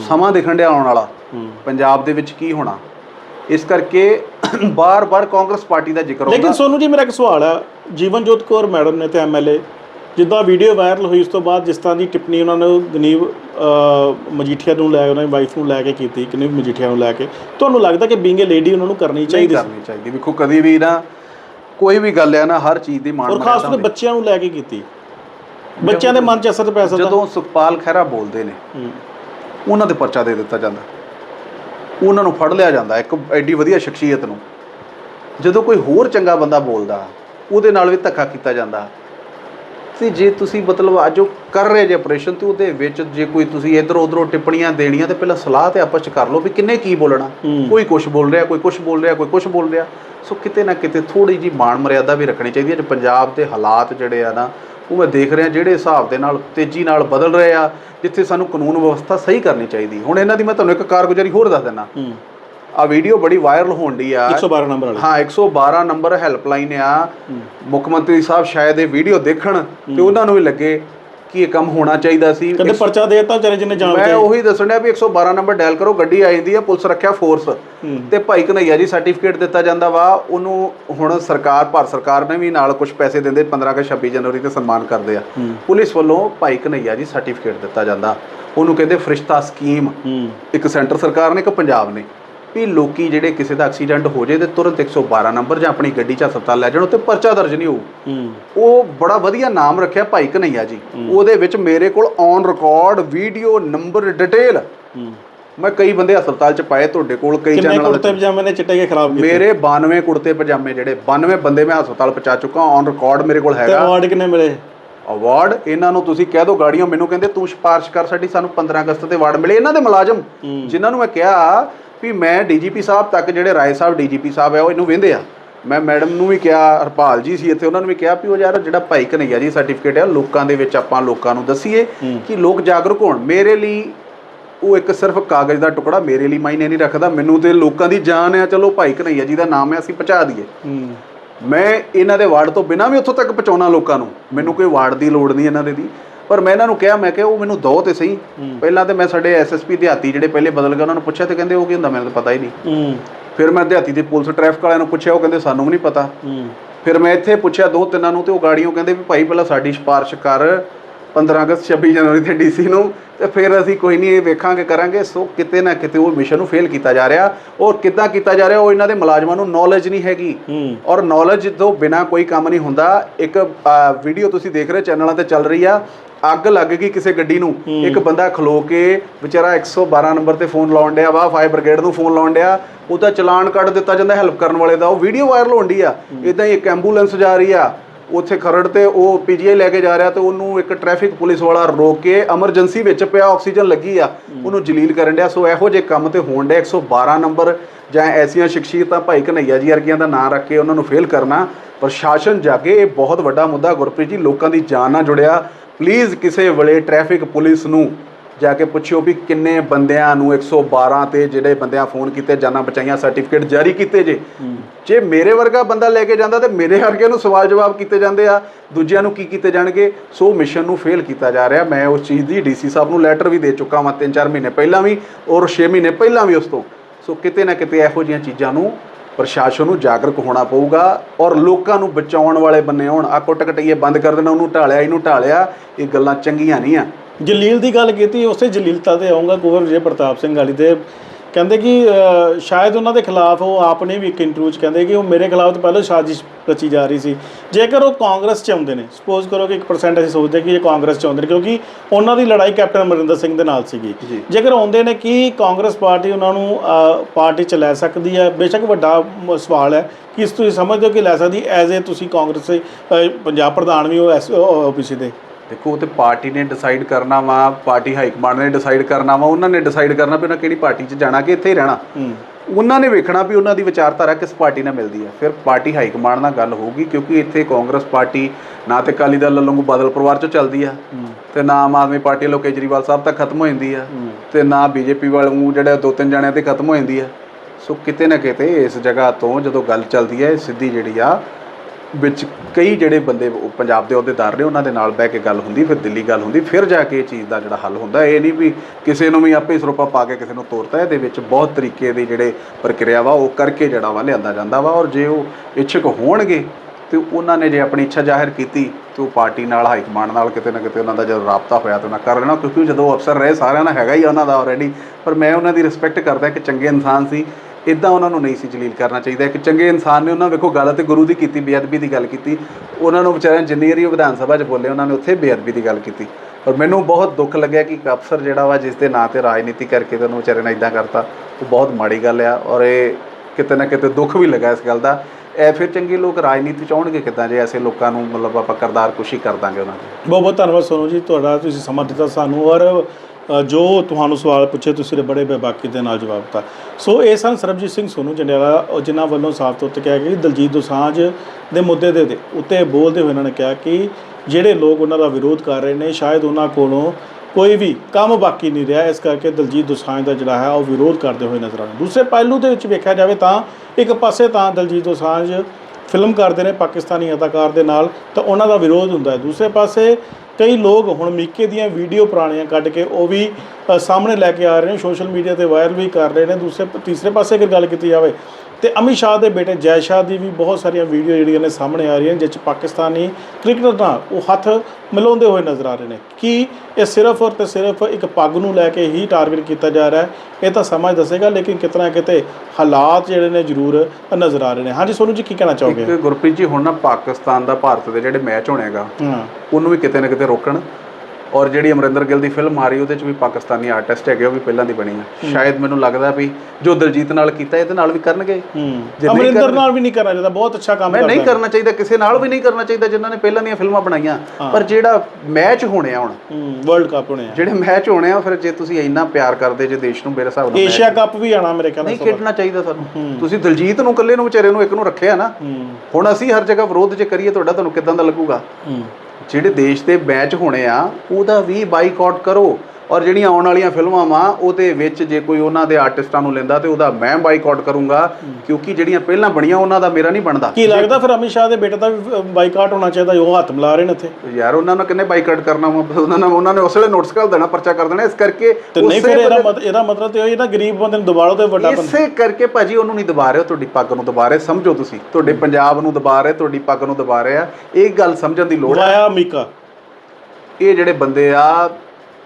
ਸਮਾਂ ਦਿਖਣ ਡਿਆ ਆਉਣ ਵਾਲਾ। ਹੂੰ। ਪੰਜਾਬ ਦੇ ਵਿੱਚ ਕੀ ਹੋਣਾ? ਇਸ ਕਰਕੇ ਬਾਰ-ਬਾਰ ਕਾਂਗਰਸ ਪਾਰਟੀ ਦਾ ਜ਼ਿਕਰ ਲੇਕਿਨ ਹੁੰਦਾ। ਸੋਨੂ ਜੀ ਮੇਰਾ ਇੱਕ ਸਵਾਲ ਆ। ਜੀਵਨਜੋਤ ਕੌਰ ਮੈਡਮ ਨੇ ਤੇ ਐਮਐਲਏ ਜਿੱਦਾਂ ਵੀਡੀਓ ਵਾਇਰਲ ਹੋਈ ਉਸ ਤੋਂ ਬਾਅਦ ਜਿਸ ਤਰ੍ਹਾਂ ਦੀ ਟਿੱਪਣੀ ਉਹਨਾਂ ਨੇ ਅਹ, ਮਜੀਠੀਆ ਨੂੰ ਲੈ ਉਹਨਾਂ ਦੀ ਵਾਈਫ ਨੂੰ ਲੈ ਕੇ ਕੀਤੀ ਗਨੀਵ ਮਜੀਠੀਆ ਨੂੰ ਲੈ ਕੇ। ਤੁਹਾਨੂੰ ਲੱਗਦਾ ਕਿ ਬੀਇੰਗ ਲੇਡੀ ਉਹਨਾਂ ਨੂੰ ਕਰਨੀ ਚਾਹੀਦੀ ਸੀ? ਕਰਨੀ ਚਾਹੀਦੀ। ਵੇਖੋ ਕਦੀ ਵੀ ਨਾ ਕੋਈ ਵੀ ਗੱਲ ਹੈ ਨਾ ਹਰ ਚੀਜ਼ ਦੀ ਮਾਣ ਔਰ ਖਾਸ ਤੇ ਬੱਚਿਆਂ ਨੂੰ ਲੈ ਕੇ ਕੀਤੀ। ਬੱਚਿਆਂ ਦੇ ਮਨ 'ਚ ਅਸਰ ਪੈ। ਸਕਦਾ। ਜਦੋਂ ਸੁਖਪਾਲ ਖਹਿਰਾ ਬੋਲਦੇ ਨੇ ਹੂੰ। ਉਹਨਾਂ ਦੇ ਪਰਚਾ ਦੇ ਦਿੱਤਾ ਜਾਂਦਾ। ਉਹਨਾਂ ਨੂੰ ਫੜ ਲਿਆ ਜਾਂਦਾ ਇੱਕ ਐਡੀ ਵਧੀਆ ਸ਼ਖਸੀਅਤ ਨੂੰ। ਜਦੋਂ ਕੋਈ ਹੋਰ ਚੰਗਾ ਬੰਦਾ ਬੋਲਦਾ ਉਹਦੇ ਨਾਲ ਵੀ ਧੱਕਾ ਕੀਤਾ ਜਾਂਦਾ। ਤੇ ਜੇ ਤੁਸੀਂ ਮਤਲਬ ਅੱਜ ਉਹ ਕਰ ਰਹੇ ਜੇ ਆਪਰੇਸ਼ਨ ਤੇ ਉਹਦੇ ਵਿੱਚ ਜੇ ਕੋਈ ਤੁਸੀਂ ਇਧਰ ਉਧਰੋਂ ਟਿੱਪਣੀਆਂ ਦੇਣੀਆਂ ਤੇ ਪਹਿਲਾਂ ਸਲਾਹ ਤੇ ਆਪਸ ਚ ਕਰ ਲਓ ਵੀ ਕਿੰਨੇ ਕੀ ਬੋਲਣਾ। ਕੋਈ ਕੁਝ ਬੋਲ ਰਿਹਾ ਕੋਈ ਕੁਝ ਬੋਲ ਰਿਹਾ ਕੋਈ ਕੁਝ ਬੋਲ ਰਿਹਾ। ਸੋ ਕਿਤੇ ਨਾ ਕਿਤੇ ਥੋੜੀ ਜੀ ਮਾਣ ਮਰਿਆਦਾ ਵੀ ਰੱਖਣੀ ਚਾਹੀਦੀ ਹੈ। ਜੇ ਪੰਜਾਬ ਦੇ ਹਾਲਾਤ ਜਿਹੜੇ ਆ ਨਾ ਉਹ ਮੈਂ ਦੇਖ ਰਿਹਾ ਜਿਹੜੇ ਹਿਸਾਬ ਦੇ ਨਾਲ ਤੇਜ਼ੀ ਨਾਲ ਬਦਲ ਰਹੇ ਆ ਜਿੱਥੇ ਸਾਨੂੰ ਕਾਨੂੰਨ ਵਿਵਸਥਾ ਸਹੀ ਕਰਨੀ ਚਾਹੀਦੀ। ਹੁਣ ਇਹਨਾਂ ਦੀ ਮੈਂ ਤੁਹਾਨੂੰ ਇੱਕ ਕਾਰਗੁਜ਼ਾਰੀ ਹੋਰ ਦੱਸ ਦਿੰਦਾ। ਹੂੰ। ਆ ਵੀਡੀਓ ਬੜੀ ਵਾਇਰਲ ਹੋਣ ਦੀ ਆ। 112 ਨੰਬਰ ਵਾਲੀ। ਹਾਂ 112 ਨੰਬਰ ਹੈਲਪਲਾਈਨ ਆ। ਮੁੱਖ ਮੰਤਰੀ ਸਾਹਿਬ ਸ਼ਾਇਦ ਇਹ ਵੀਡੀਓ ਦੇਖਣ ਤੇ ਉਹਨਾਂ ਨੂੰ ਵੀ ਲੱਗੇ। ਕਿ ਇਹ ਕੰਮ ਹੋਣਾ ਚਾਹੀਦਾ ਸੀ। ਕਹਿੰਦੇ ਪਰਚਾ ਦੇਤਾ ਵਿਚਾਰੇ ਜਿਹਨੇ ਜਾਣ ਮੈਂ ਉਹੀ ਦੱਸਣ ਡਿਆ ਵੀ 112 ਨੰਬਰ ਡਾਇਲ ਕਰੋ ਗੱਡੀ ਆ ਜਾਂਦੀ ਆ ਪੁਲਿਸ ਰੱਖਿਆ ਫੋਰਸ। ਤੇ ਭਾਈ ਕਨਈਆ ਜੀ ਸਰਟੀਫਿਕੇਟ ਦਿੱਤਾ ਜਾਂਦਾ ਵਾ ਉਹਨੂੰ ਹੁਣ ਸਰਕਾਰ ਭਾਰਤ ਸਰਕਾਰ ਨੇ ਵੀ ਨਾਲ ਕੁਝ ਪੈਸੇ ਦਿੰਦੇ 15 ਕਿ 26 ਜਨਵਰੀ ਤੇ ਸਨਮਾਨ ਕਰਦੇ ਆ। ਪੁਲਿਸ ਵੱਲੋਂ ਭਾਈ ਕਨਈਆ ਜੀ ਸਰਟੀਫਿਕੇਟ ਦਿੱਤਾ ਜਾਂਦਾ। ਉਹਨੂੰ ਕਹਿੰਦੇ ਫਰਿਸ਼ਤਾ ਸਕੀਮ। ਇੱਕ ਸੈਂਟਰ ਸਰਕਾਰ ਨੇ ਇੱਕ ਪੰਜਾਬ ਨੇ। ਵੀ ਲੋਕੀ ਜਿਹੜੇ ਕਿਸੇ ਦਾ ਐਕਸੀਡੈਂਟ ਹੋ ਜੇ ਤੇ ਤੁਰੰਤ 112 ਨੰਬਰ ਜਾਂ ਆਪਣੀ ਗੱਡੀ 'ਚ ਹਸਪਤਾਲ ਲੈ ਜਾਣ ਉੱਤੇ ਪਰਚਾ ਦਰਜ ਨਹੀਂ ਹੋਊ। ਹੂੰ। ਉਹ ਬੜਾ ਵਧੀਆ ਨਾਮ ਰੱਖਿਆ ਭਾਈ ਕਨਈਆ ਜੀ। ਉਹਦੇ ਵਿੱਚ ਮੇਰੇ ਕੋਲ on record video number detail ਮੈਂ ਕਈ ਬੰਦੇ ਹਸਪਤਾਲ 'ਚ ਪਾਏ ਤੁਹਾਡੇ ਕੋਲ ਕਈ ਕਿੰਨੇ ਚੈਨਲਾਂ ਕੁੜਤੇ ਪਜਾਮੇ ਨੇ ਚਿੱਟੇ ਕੇ ਖਰਾਬ ਕੀਤੇ? ਮੇਰੇ 92 ਕੁੜਤੇ ਪਜਾਮੇ ਜਿਹੜੇ 92 ਬੰਦੇ ਮੈਂ ਹਸਪਤਾਲ ਪਹੁੰਚਾ ਚੁੱਕਾ ਔਨ ਰਿਕਾਰਡ ਮੇਰੇ ਕੋਲ ਤੇ ਹੈਗਾ। ਅਵਾਰਡ ਕਿੰਨੇ ਮਿਲੇ? ਅਵਾਰਡ ਇਹਨਾਂ ਨੂੰ ਤੁਸੀਂ ਕਹਿ ਦਿਓ ਗਾੜੀਆਂ ਮੈਨੂੰ ਕਹਿੰਦੇ ਤੂੰ ਸਿਫਾਰਿਸ਼ ਕਰ ਸਾਡੀ ਸਾਨੂੰ 15 ਅਗਸਤ ਤੇ ਅਵਾਰਡ ਮਿਲੇ। ਇਹਨਾਂ ਦੇ ਮੁਲਾਜ਼ਮ ਜਿਨ੍ਹਾਂ ਨੂੰ ਮੈਂ ਕਿਹਾ ਵੀ ਮੈਂ ਡੀਜੀਪੀ ਸਾਹਿਬ ਤੱਕ ਜਿਹੜੇ ਰਾਏ ਸਾਹਿਬ ਡੀਜੀਪੀ ਸਾਹਿਬ ਹੈ ਉਹ ਇਹਨੂੰ ਵਹਿੰਦੇ ਆ। ਮੈਂ ਮੈਡਮ ਨੂੰ ਵੀ ਕਿਹਾ ਹਰਪਾਲ ਜੀ ਸੀ ਇੱਥੇ ਉਹਨਾਂ ਨੂੰ ਵੀ ਕਿਹਾ ਵੀ ਉਹ ਯਾਰ ਜਿਹੜਾ ਭਾਈ ਕਨਈਆ ਜੀ ਸਰਟੀਫਿਕੇਟ ਹੈ ਲੋਕਾਂ ਦੇ ਵਿੱਚ ਆਪਾਂ ਲੋਕਾਂ ਨੂੰ ਦਸੀਏ ਕਿ ਲੋਕ ਜਾਗਰੂਕ ਹੋਣ। ਮੇਰੇ ਲਈ ਉਹ ਇੱਕ ਸਿਰਫ ਕਾਗਜ਼ ਦਾ ਟੁਕੜਾ ਮੇਰੇ ਲਈ ਮਾਇਨੇ ਨਹੀਂ ਰੱਖਦਾ। ਮੈਨੂੰ ਤੇ ਲੋਕਾਂ ਦੀ ਜਾਨ ਆ ਚਲੋ ਭਾਈ ਕਨਈਆ ਜੀ ਦਾ ਨਾਮ ਹੈ ਅਸੀਂ ਪਹੁੰਚਾ ਦਈਏ। ਮੈਂ ਇਹਨਾਂ ਦੇ ਵਾਰਡ ਤੋਂ ਬਿਨਾਂ ਵੀ ਉੱਥੋਂ ਤੱਕ ਪਹੁੰਚਾਉਣਾ ਲੋਕਾਂ ਨੂੰ। ਮੈਨੂੰ ਕੋਈ ਵਾਰਡ ਦੀ ਲੋੜ ਨਹੀਂ ਇਹਨਾਂ ਦੇ ਦੀ। ਪਰ ਮੈਂ ਇਹਨਾਂ ਨੂੰ ਕਿਹਾ ਮੈਂ ਕਿਹਾ ਉਹ ਮੈਨੂੰ ਦੋ ਤੇ ਸਹੀ। ਪਹਿਲਾਂ ਤੇ ਮੈਂ ਸਾਡੇ ਐਸਐਸਪੀ ਦਿਹਾਤੀ ਜਿਹੜੇ ਪਹਿਲੇ ਬਦਲ ਗਏ ਉਹਨਾਂ ਨੂੰ ਪੁੱਛਿਆ ਤੇ ਕਹਿੰਦੇ ਉਹ ਕੀ ਹੁੰਦਾ ਮੈਨੂੰ ਤਾਂ ਪਤਾ ਹੀ ਨਹੀਂ। ਫਿਰ ਮੈਂ ਦਿਹਾਤੀ ਦੇ ਪੁਲਿਸ ਟ੍ਰੈਫਿਕ ਵਾਲਿਆਂ ਨੂੰ ਪੁੱਛਿਆ ਉਹ ਕਹਿੰਦੇ ਸਾਨੂੰ ਵੀ ਨਹੀਂ ਪਤਾ। ਫਿਰ ਮੈਂ ਇੱਥੇ ਪੁੱਛਿਆ ਦੋ ਤਿੰਨਾਂ ਨੂੰ ਤੇ ਉਹ ਗਾੜੀਆਂ ਕਹਿੰਦੇ ਵੀ ਭਾਈ ਪਹਿਲਾਂ ਸਾਡੀ ਸਿਫਾਰਿਸ਼ ਕਰ। 15 ਅਗਸਤ 26 ਜਨਵਰੀ ਤੇ ਡੀਸੀ ਨੂੰ ਤੇ ਫਿਰ ਅਸੀਂ ਕੋਈ ਨਹੀਂ ਇਹ ਵੇਖਾਂਗੇ ਕਰਾਂਗੇ। ਸੋ ਕਿਤੇ ਨਾ ਕਿਤੇ ਉਹ ਮਿਸ਼ਨ ਨੂੰ ਫੇਲ ਕੀਤਾ ਜਾ ਰਿਹਾ। ਔਰ ਕਿੱਦਾਂ ਕੀਤਾ ਜਾ ਰਿਹਾ ਉਹ ਇਹਨਾਂ ਦੇ ਮੁਲਾਜ਼ਮਾਂ ਨੂੰ ਨੌਲੇਜ ਨਹੀਂ ਹੈਗੀ। ਔਰ ਨੌਲੇਜ ਤੋਂ ਬਿਨਾ ਕੋਈ ਕੰਮ ਨਹੀਂ ਹੁੰਦਾ। ਇੱਕ ਵੀਡੀਓ ਤੁਸੀਂ ਦੇਖ ਰਹੇ ਚੈਨਲਾਂ ਤੇ ਚੱਲ ਰਹੀ ਆ। ਅੱਗ ਲੱਗ ਗਈ ਕਿਸੇ ਗੱਡੀ ਨੂੰ। ਇੱਕ ਬੰਦਾ ਖਲੋ ਕੇ ਵਿਚਾਰਾ 112 ਨੰਬਰ ਤੇ ਫੋਨ ਲਾਉਣ ਡਿਆ ਵਾ ਫਾਇਰ ਬ੍ਰਿਗੇਡ ਨੂੰ ਫੋਨ ਲਾਉਣ ਡਿਆ। ਉਹਦਾ ਚਲਾਨ ਕੱਢ ਦਿੱਤਾ ਜਾਂਦਾ ਹੈਲਪ ਕਰਨ ਵਾਲੇ ਦਾ। ਉਹ ਵੀਡੀਓ ਵਾਇਰਲ ਹੋਣ ਡਈ ਆ। ਇਦਾਂ ਹੀ ਇੱਕ ਐਂਬੂਲੈਂਸ ਜਾ ਰਹੀ ਆ। ਉੱਥੇ ਖਰੜ ਤੇ ਉਹ ਪੀਜੀਆਈ ਲੈ ਕੇ ਜਾ ਰਿਹਾ ਤੇ ਉਹਨੂੰ ਇੱਕ ਟ੍ਰੈਫਿਕ ਪੁਲਿਸ ਵਾਲਾ ਰੋਕ ਕੇ ਐਮਰਜੈਂਸੀ ਵਿੱਚ ਪਿਆ ਆਕਸੀਜਨ ਲੱਗੀ ਆ, ਉਹਨੂੰ ਜਲੀਲ ਕਰਨ ਡਿਆ। ਸੋ ਇਹੋ ਜਿਹੇ ਕੰਮ ਤੇ ਹੋਣ ਡਿਆ। 112 ਨੰਬਰ ਜਾਂ ਐਸੀਆਂ ਸ਼ਖਸੀਅਤਾਂ, ਭਾਈ ਕਨਈਆ ਜੀ ਵਰਗੀਆਂ ਦਾ ਨਾਂ ਰੱਖ ਕੇ ਉਹਨਾਂ ਨੂੰ ਫੇਲ ਕਰਨਾ, ਪ੍ਰਸ਼ਾਸਨ ਜਾ ਕੇ ਇਹ ਬਹੁਤ ਵੱਡਾ ਮੁੱਦਾ ਗੁਰਪ੍ਰੀਤ ਜੀ, ਲੋਕਾਂ ਦੀ ਜਾਨ ਨਾਲ ਜੁੜਿਆ। ਪਲੀਜ਼ ਕਿਸੇ ਵੇਲੇ ਟ੍ਰੈਫਿਕ ਪੁਲਿਸ ਨੂੰ ਜਾ ਕੇ ਪੁੱਛਿਓ ਵੀ ਕਿੰਨੇ ਬੰਦਿਆਂ ਨੂੰ 112 ਤੇ ਜਿਹੜੇ ਬੰਦਿਆਂ ਫੋਨ ਕੀਤੇ ਜਾਨਾਂ ਬਚਾਈਆਂ ਸਰਟੀਫਿਕੇਟ ਜਾਰੀ ਕੀਤੇ ਜੇ। ਜੇ ਮੇਰੇ ਵਰਗਾ ਬੰਦਾ ਲੈ ਕੇ ਜਾਂਦਾ ਤੇ ਮੇਰੇ ਵਰਗੇ ਨੂੰ ਸਵਾਲ ਜਵਾਬ ਕੀਤੇ ਜਾਂਦੇ ਆ ਦੂਜਿਆਂ ਨੂੰ ਕੀ ਕੀਤੇ ਜਾਣਗੇ? ਸੋ ਮਿਸ਼ਨ ਨੂੰ ਫੇਲ ਕੀਤਾ ਜਾ ਰਿਹਾ। ਮੈਂ ਉਸ ਚੀਜ਼ ਦੀ ਡੀਸੀ ਸਾਹਿਬ ਨੂੰ ਲੈਟਰ ਵੀ ਦੇ ਚੁੱਕਾ ਹਾਂ 3-4 ਮਹੀਨੇ ਪਹਿਲਾਂ ਵੀ ਔਰ 6 ਮਹੀਨੇ ਪਹਿਲਾਂ ਵੀ ਉਸ ਤੋਂ। ਸੋ ਕਿਤੇ ਨਾ ਕਿਤੇ ਇਹੋ ਜਿਹੀਆਂ ਚੀਜ਼ਾਂ ਨੂੰ ਪ੍ਰਸ਼ਾਸਨ ਨੂੰ ਜਾਗਰੂਕ ਹੋਣਾ ਪਊਗਾ ਔਰ ਲੋਕਾਂ ਨੂੰ ਬਚਾਉਣ ਵਾਲੇ ਬੰਨੇ ਹੋਣ ਆ ਕੁੱਟ ਕਟਈਏ ਬੰਦ ਕਰ ਦੇਣਾ ਉਹਨੂੰ ਢਾਲਿਆ ਇਹਨੂੰ ਢਾਲਿਆ ਇਹ ਗੱਲਾਂ ਚੰਗੀਆਂ ਨਹੀਂ ਆ। ਜਲੀਲ ਦੀ ਗੱਲ ਕੀਤੀ ਉਸੇ ਜਲੀਲਤਾ ਤੇ ਆਉਂਗਾ ਕੁਵਰ ਵਿਜੇ ਪ੍ਰਤਾਪ ਸਿੰਘ ਵਾਲੀ ਤੇ। ਕਹਿੰਦੇ ਕਿ ਸ਼ਾਇਦ ਉਹਨਾਂ ਦੇ ਖਿਲਾਫ ਉਹ ਆਪਨੇ ਵੀ ਇੱਕ ਇੰਟਰਵਿਊ 'ਚ ਕਹਿੰਦੇ ਕਿ ਉਹ ਮੇਰੇ ਖਿਲਾਫ ਤਾਂ ਪਹਿਲਾਂ ਸਾਜ਼ਿਸ਼ ਰਚੀ ਜਾ ਰਹੀ ਸੀ। ਜੇਕਰ ਉਹ ਕਾਂਗਰਸ 'ਚ ਆਉਂਦੇ ਨੇ ਸਪੋਜ਼ ਕਰੋ ਕਿ 1% ਅਸੀਂ ਸੋਚਦੇ ਕਿ ਇਹ ਕਾਂਗਰਸ 'ਚ ਆਉਂਦੇ ਨੇ ਕਿਉਂਕਿ ਉਹਨਾਂ ਦੀ ਲੜਾਈ ਕੈਪਟਨ ਅਮਰਿੰਦਰ ਸਿੰਘ ਦੇ ਨਾਲ ਸੀਗੀ। ਜੀ। ਜੇਕਰ ਆਉਂਦੇ ਨੇ ਕਿ ਕਾਂਗਰਸ ਪਾਰਟੀ ਉਹਨਾਂ ਨੂੰ ਪਾਰਟੀ 'ਚ ਲੈ ਸਕਦੀ ਹੈ ਬੇਸ਼ੱਕ ਵੱਡਾ ਸਵਾਲ ਹੈ ਕਿ ਇਸ ਤੁਸੀਂ ਸਮਝਦੇ ਹੋ ਕਿ ਲੈ ਸਕਦੀ ਐਜ਼ ਏ ਤੁਸੀਂ ਕਾਂਗਰਸ ਦੇ ਪੰਜਾਬ ਪ੍ਰਧਾਨ ਵੀ ਹੋ ਐਸ ਓਬੀਸੀ ਦੇ? ਦੇਖੋ ਉਹ ਤੇ ਪਾਰਟੀ ਨੇ ਡਿਸਾਈਡ ਕਰਨਾ ਵਾ ਪਾਰਟੀ ਹਾਈ ਕਮਾਂਡ ਨੇ ਡਿਸਾਈਡ ਕਰਨਾ ਵਾ ਉਹਨਾਂ ਨੇ ਡਿਸਾਈਡ ਕਰਨਾ ਵੀ ਉਹਨਾਂ ਕਿਹੜੀ ਪਾਰਟੀ 'ਚ ਜਾਣਾ ਕਿ ਇੱਥੇ ਹੀ ਰਹਿਣਾ। ਉਹਨਾਂ ਨੇ ਵੇਖਣਾ ਵੀ ਉਹਨਾਂ ਦੀ ਵਿਚਾਰਧਾਰਾ ਕਿਸ ਪਾਰਟੀ ਨਾਲ ਮਿਲਦੀ ਹੈ ਫਿਰ ਪਾਰਟੀ ਹਾਈ ਕਮਾਂਡ ਨਾਲ ਗੱਲ ਹੋਊਗੀ ਕਿਉਂਕਿ ਇੱਥੇ ਕਾਂਗਰਸ ਪਾਰਟੀ ਨਾ ਤੇ ਅਕਾਲੀ ਦਲ ਵੱਲੋਂ ਬਾਦਲ ਪਰਿਵਾਰ 'ਚੋਂ ਚੱਲਦੀ ਆ ਤੇ ਨਾ ਆਮ ਆਦਮੀ ਪਾਰਟੀ ਵੱਲੋਂ ਕੇਜਰੀਵਾਲ ਸਾਹਿਬ ਤੱਕ ਖਤਮ ਹੋ ਜਾਂਦੀ ਆ ਤੇ ਨਾ ਬੀਜੇਪੀ ਵੱਲੋਂ ਜਿਹੜੇ ਦੋ ਤਿੰਨ ਜਣਿਆਂ ਤੇ ਖਤਮ ਹੋ ਜਾਂਦੀ ਆ। ਸੋ ਕਿਤੇ ਨਾ ਕਿਤੇ ਇਸ ਜਗ੍ਹਾ ਤੋਂ ਜਦੋਂ ਗੱਲ ਚੱਲਦੀ ਹੈ ਸਿੱਧੀ ਜਿਹੜੀ ਆ ਵਿੱਚ ਕਈ ਜਿਹੜੇ ਬੰਦੇ ਉਹ ਪੰਜਾਬ ਦੇ ਅਹੁਦੇਦਾਰ ਨੇ, ਉਹਨਾਂ ਦੇ ਨਾਲ ਬਹਿ ਕੇ ਗੱਲ ਹੁੰਦੀ, ਫਿਰ ਦਿੱਲੀ ਗੱਲ ਹੁੰਦੀ, ਫਿਰ ਜਾ ਕੇ ਇਹ ਚੀਜ਼ ਦਾ ਜਿਹੜਾ ਹੱਲ ਹੁੰਦਾ। ਇਹ ਨਹੀਂ ਵੀ ਕਿਸੇ ਨੂੰ ਵੀ ਆਪੇ ਸਰੋਪਾ ਪਾ ਕੇ ਕਿਸੇ ਨੂੰ ਤੋਰਤਾ, ਇਹਦੇ ਵਿੱਚ ਬਹੁਤ ਤਰੀਕੇ ਦੇ ਜਿਹੜੇ ਪ੍ਰਕਿਰਿਆ ਵਾ, ਉਹ ਕਰਕੇ ਜਿਹੜਾ ਵਾ ਲਿਆਂਦਾ ਜਾਂਦਾ ਵਾ। ਔਰ ਜੇ ਉਹ ਇੱਛੁਕ ਹੋਣਗੇ, ਤੇ ਉਹਨਾਂ ਨੇ ਜੇ ਆਪਣੀ ਇੱਛਾ ਜ਼ਾਹਿਰ ਕੀਤੀ, ਤੇ ਉਹ ਪਾਰਟੀ ਨਾਲ, ਹਾਈ ਕਮਾਂਡ ਨਾਲ ਕਿਤੇ ਨਾ ਕਿਤੇ ਉਹਨਾਂ ਦਾ ਜਦੋਂ ਰਾਬਤਾ ਹੋਇਆ, ਤਾਂ ਉਹਨਾਂ ਕਰ ਲੈਣਾ, ਕਿਉਂਕਿ ਜਦੋਂ ਅਫਸਰ ਰਹੇ, ਸਾਰਿਆਂ ਨਾਲ ਹੈਗਾ ਹੀ ਉਹਨਾਂ ਦਾ ਆਲਰੇਡੀ ਪਰ ਮੈਂ ਉਹਨਾਂ ਦੀ ਰਿਸਪੈਕਟ ਕਰਦਾ ਕਿ ਚੰਗੇ ਇਨਸਾਨ ਸੀ। ਇਦਾਂ ਉਹਨਾਂ ਨੂੰ ਨਹੀਂ ਸੀ ਜਲੀਲ ਕਰਨਾ ਚਾਹੀਦਾ। ਇੱਕ ਚੰਗੇ ਇਨਸਾਨ ਨੇ ਉਹਨਾਂ, ਵੇਖੋ, ਗੱਲ ਤੇ ਗੁਰੂ ਦੀ ਕੀਤੀ, ਬੇਅਦਬੀ ਦੀ ਗੱਲ ਕੀਤੀ। ਉਹਨਾਂ ਨੂੰ ਵਿਚਾਰਿਆਂ ਜਿੰਨੀ ਵਾਰੀ ਉਹ ਵਿਧਾਨ ਸਭਾ 'ਚ ਬੋਲੇ, ਉਹਨਾਂ ਨੇ ਉੱਥੇ ਬੇਅਦਬੀ ਦੀ ਗੱਲ ਕੀਤੀ। ਔਰ ਮੈਨੂੰ ਬਹੁਤ ਦੁੱਖ ਲੱਗਿਆ ਕਿ ਇੱਕ ਅਫਸਰ ਜਿਹੜਾ ਵਾ ਜਿਸ ਦੇ ਨਾਂ ਤੇ ਰਾਜਨੀਤੀ ਕਰਕੇ ਤੇ ਉਹਨੂੰ ਵਿਚਾਰੇ ਨੇ ਇਦਾਂ ਕਰਤਾ, ਉਹ ਬਹੁਤ ਮਾੜੀ ਗੱਲ ਆ। ਔਰ ਇਹ ਕਿਤੇ ਨਾ ਕਿਤੇ ਦੁੱਖ ਵੀ ਲੱਗਾ ਇਸ ਗੱਲ ਦਾ। ਇਹ ਫਿਰ ਚੰਗੇ ਲੋਕ ਰਾਜਨੀਤੀ ਚ ਆਉਣਗੇ ਕਿੱਦਾਂ ਜੇ ਐਸੇ ਲੋਕਾਂ ਨੂੰ, ਮਤਲਬ ਆਪਾਂ ਕਰਦਾਰ ਕੁਸ਼ੀ ਕਰ ਦਾਂਗੇ ਉਹਨਾਂ ਦੀ ਬਹੁਤ ਬਹੁਤ ਧੰਨਵਾਦ ਸੋਨੂ ਜੀ, ਤੁਹਾਡਾ ਤੁਸੀਂ ਸਮਾਂ ਦਿੱਤਾ ਸਾਨੂੰ। ਔਰ ਜੋ ਤੁਹਾਨੂੰ ਸਵਾਲ ਪੁੱਛੇ, ਤੁਸੀਂ ਬੜੇ ਬੇਬਾਕੀ ਦੇ ਨਾਲ ਜਵਾਬ ਦਿੱਤਾ। ਸੋ ਇਹ ਸਨ ਸਰਬਜੀਤ ਸਿੰਘ ਸੋਨੂ ਜੰਡਿਆਲਾ ਜਿਨ੍ਹਾਂ ਵੱਲੋਂ ਸਾਫ਼ ਤੌਰ ਤੇ ਕਿਹਾ ਗਿਆ ਕਿ ਦਲਜੀਤ ਦੋਸਾਂਝ ਦੇ ਮੁੱਦੇ ਦੇ ਉੱਤੇ- ਉੱਤੇ ਬੋਲਦੇ ਹੋਏ ਉਹਨਾਂ ਨੇ ਕਿਹਾ ਕਿ ਜਿਹੜੇ ਲੋਕ ਉਹਨਾਂ ਦਾ ਵਿਰੋਧ ਕਰ ਰਹੇ ਨੇ, ਸ਼ਾਇਦ ਉਹਨਾਂ ਕੋਲੋਂ ਕੋਈ ਵੀ ਕੰਮ ਬਾਕੀ ਨਹੀਂ ਰਿਹਾ। ਇਸ ਕਰਕੇ ਦਲਜੀਤ ਦੋਸਾਂਝ ਦਾ ਜਿਹੜਾ ਹੈ, ਉਹ ਵਿਰੋਧ ਕਰਦੇ ਹੋਏ ਨਜ਼ਰ ਆਉਂਦੇ ਦੂਸਰੇ ਪਹਿਲੂ ਦੇ ਵਿੱਚ ਵੇਖਿਆ ਜਾਵੇ ਤਾਂ ਇੱਕ ਪਾਸੇ ਤਾਂ ਦਲਜੀਤ ਦੋਸਾਂਝ ਫਿਲਮ ਕਰਦੇ ਨੇ ਪਾਕਿਸਤਾਨੀ ਅਦਾਕਾਰ ਦੇ ਨਾਲ, ਤਾਂ ਉਹਨਾਂ ਦਾ ਵਿਰੋਧ ਹੁੰਦਾ ਹੈ। ਦੂਸਰੇ ਪਾਸੇ ਕਈ ਲੋਕ ਹੁਣ ਮੀਕੇ ਦੀਆਂ ਵੀਡੀਓ ਪੁਰਾਣੀਆਂ ਕੱਢ ਕੇ ਉਹ ਵੀ ਸਾਹਮਣੇ ਲੈ ਕੇ ਆ ਰਹੇ ਨੇ, ਸੋਸ਼ਲ ਮੀਡੀਆ ਤੇ ਵਾਇਰਲ ਵੀ ਕਰ ਰਹੇ ਨੇ। ਦੂਸਰੇ, ਤੀਸਰੇ ਪਾਸੇ ਅਗਰ ਗੱਲ ਕੀਤੀ ਜਾਵੇ ਤੇ ਅਮਿਤ ਸ਼ਾਹ ਦੇ ਬੇਟੇ ਜੈ ਸ਼ਾਹ ਦੀ ਵੀ ਬਹੁਤ ਸਾਰੀਆਂ ਵੀਡੀਓ ਜਿਹੜੀਆਂ ਨੇ ਸਾਹਮਣੇ ਆ ਰਹੀਆਂ ਜਿਸ 'ਚ ਪਾਕਿਸਤਾਨੀ ਕ੍ਰਿਕਟਰ ਨਾਲ ਉਹ ਹੱਥ ਮਿਲਾਉਂਦੇ ਹੋਏ ਨਜ਼ਰ ਆ ਰਹੇ ਨੇ। ਕੀ ਇਹ ਸਿਰਫ ਔਰ ਤੇ ਸਿਰਫ ਇੱਕ ਪੱਗ ਨੂੰ ਲੈ ਕੇ ਹੀ ਟਾਰਗੇਟ ਕੀਤਾ ਜਾ ਰਿਹਾ ਹੈ ਇਹ ਤਾਂ ਸਮਾਂ ਦੱਸੇਗਾ ਲੇਕਿਨ ਕਿਤਨਾ ਕਿਤੇ ਹਾਲਾਤ ਜਿਹੜੇ ਨੇ ਜ਼ਰੂਰ ਨਜ਼ਰ ਆ ਰਹੇ ਨੇ। ਹਾਂਜੀ ਸੋਨੂੰ ਜੀ ਕੀ ਕਹਿਣਾ ਚਾਹੋਗੇ? ਇੱਕ ਗੁਰਪ੍ਰੀਤ ਜੀ ਹੁਣ ਨਾ ਪਾਕਿਸਤਾਨ ਦਾ ਭਾਰਤ ਦੇ ਜਿਹੜੇ ਮੈਚ ਹੋਣੇ ਹੈਗਾ ਹਾਂ। ਉਹਨੂੰ ਵੀ ਕਿਤੇ ਨਾ ਕਿਤੇ ਰੋਕਣ। ਔਰ ਜਿਹੜੀ ਅਮਰਿੰਦਰ ਗਿੱਲ ਦੀ ਫਿਲਮ ਆ ਰਹੀ ਉਹਦੇ ਚ ਵੀ ਪਾਕਿਸਤਾਨੀ ਆਰਟਿਸਟ ਹੈਗੇ ਉਹ ਵੀ ਪਹਿਲਾਂ ਦੀ ਬਣੀ ਆ। ਸ਼ਾਇਦ ਮੈਨੂੰ ਲੱਗਦਾ ਵੀ ਜੋ ਦਲਜੀਤ ਨਾਲ ਕੀਤਾ ਇਹਦੇ ਨਾਲ ਵੀ ਕਰਨਗੇ। ਜੇ ਅਮਰਿੰਦਰ ਨਾਲ ਵੀ ਨਹੀਂ ਕਰਨਾ ਚਾਹੀਦਾ ਬਹੁਤ ਅੱਛਾ ਕੰਮ ਮੈਂ ਕਰਦਾ। ਨਹੀਂ। ਕਰਨਾ ਚਾਹੀਦਾ ਕਿਸੇ ਨਾਲ ਵੀ ਨਹੀਂ ਕਰਨਾ ਚਾਹੀਦਾ ਜਿਨ੍ਹਾਂ ਨੇ ਪਹਿਲਾਂ ਦੀਆਂ ਫਿਲਮਾਂ ਬਣਾਈਆਂ। ਪਰ ਜਿਹੜਾ ਮੈਚ ਹੋਣੇ ਆ ਹੁਣ ਵਰਲਡ ਕੱਪ ਹੋਣੇ ਆ। ਜਿਹੜੇ ਮੈਚ ਹੋਣੇ ਆ ਫਿਰ ਜੇ ਤੁਸੀਂ ਇੰਨਾ ਪਿਆਰ ਕਰਦੇ ਜੇ ਦੇਸ਼ ਨੂੰ ਮੇਰੇ ਹਿਸਾਬ ਨਾਲ ਏਸ਼ੀਆ ਕੱਪ ਵੀ ਆਣਾ ਮੇਰੇ ਖਿਆਲ ਨਹੀਂ ਖੇਡਣਾ ਚਾਹੀਦਾ ਸਾਨੂੰ। ਤੁਸੀਂ ਦਲਜੀਤ ਨੂੰ ਇਕੱਲੇ ਨੂੰ ਵਿਚਾਰੇ ਨੂੰ ਇੱਕ ਨੂੰ ਰੱਖਿਆ ਨਾ। ਹੁਣ ਅਸੀਂ ਹਰ ਜਗ੍ਹਾ ਵਿਰੋਧ ਜੇ ਕਰੀਏ ਤੁਹਾਡਾ ਤੁਹਾਨੂੰ ਕਿਦਾਂ ਦਾ ਲੱਗੂਗਾ? ਜਿਹੜੇ ਦੇਸ਼ ਦੇ ਮੈਚ ਹੋਣੇ ਆ ਉਹਦਾ ਵੀ ਬਾਈਕਾਟ ਕਰੋ। ਔਰ ਜਿਹੜੀਆਂ ਆਉਣ ਵਾਲੀਆਂ ਫਿਲਮਾਂ ਵਾ ਉਹਦੇ ਵਿੱਚ ਜੇ ਕੋਈ ਉਹਨਾਂ ਦੇ ਆਰਟਿਸਟਾਂ ਨੂੰ ਲੈਂਦਾ ਤੇ ਉਹਦਾ ਮੈਂ ਬਾਈਕਾਟ ਕਰੂੰਗਾ ਕਿਉਂਕਿ ਜਿਹੜੀਆਂ ਪਹਿਲਾਂ ਬਣੀਆਂ ਉਹਨਾਂ ਦਾ ਮੇਰਾ ਨਹੀਂ ਬਣਦਾ। ਕੀ ਲੱਗਦਾ ਫਿਰ ਅਮਿਤ ਸ਼ਾਹ ਦੇ ਬੇਟੇ ਦਾ ਵੀ ਬਾਈਕਾਟ ਹੋਣਾ ਚਾਹੀਦਾ ਉਹ ਹੱਥ ਮਿਲਾ ਰਹੇ ਨੇ ਇੱਥੇ? ਯਾਰ ਉਹਨਾਂ ਨੂੰ ਕਿੰਨੇ ਬਾਈਕਾਟ ਕਰਨਾ ਉਹਨਾਂ ਨੇ ਉਹਨਾਂ ਨੇ ਉਸ ਵੇਲੇ ਨੋਟਿਸ ਕਰ ਦੇਣਾ ਪਰਚਾ ਕਰ ਦੇਣਾ ਇਸ ਕਰਕੇ ਤੇ ਨਹੀਂ ਉਸੇ ਫਿਰ ਇਹਦਾ ਮਤਲਬ ਤੇ ਇਹ ਨਾ ਗਰੀਬ ਬੰਦੇ ਨੂੰ ਦਬਾੜੋ ਤੇ ਵੱਡਾ ਬੰਦਾ। ਇਸੇ ਕਰਕੇ ਭਾਜੀ ਉਹਨੂੰ ਨਹੀਂ ਦਬਾ ਰਹੇ ਤੁਹਾਡੀ ਪੱਗ ਨੂੰ ਦਬਾ ਰਹੇ ਸਮਝੋ ਤੁਸੀਂ। ਤੁਹਾਡੇ ਪੰਜਾਬ ਨੂੰ ਦਬਾ ਰਹੇ ਤੁਹਾਡੀ ਪੱਗ ਨੂੰ ਦਬਾ ਰਹੇ ਆ। ਇਹ ਗੱਲ ਸਮਝਣ ਦੀ ਲੋੜ ਹੈ ਮੀਕਾ ਇਹ ਜਿਹੜੇ ਬੰਦੇ ਆ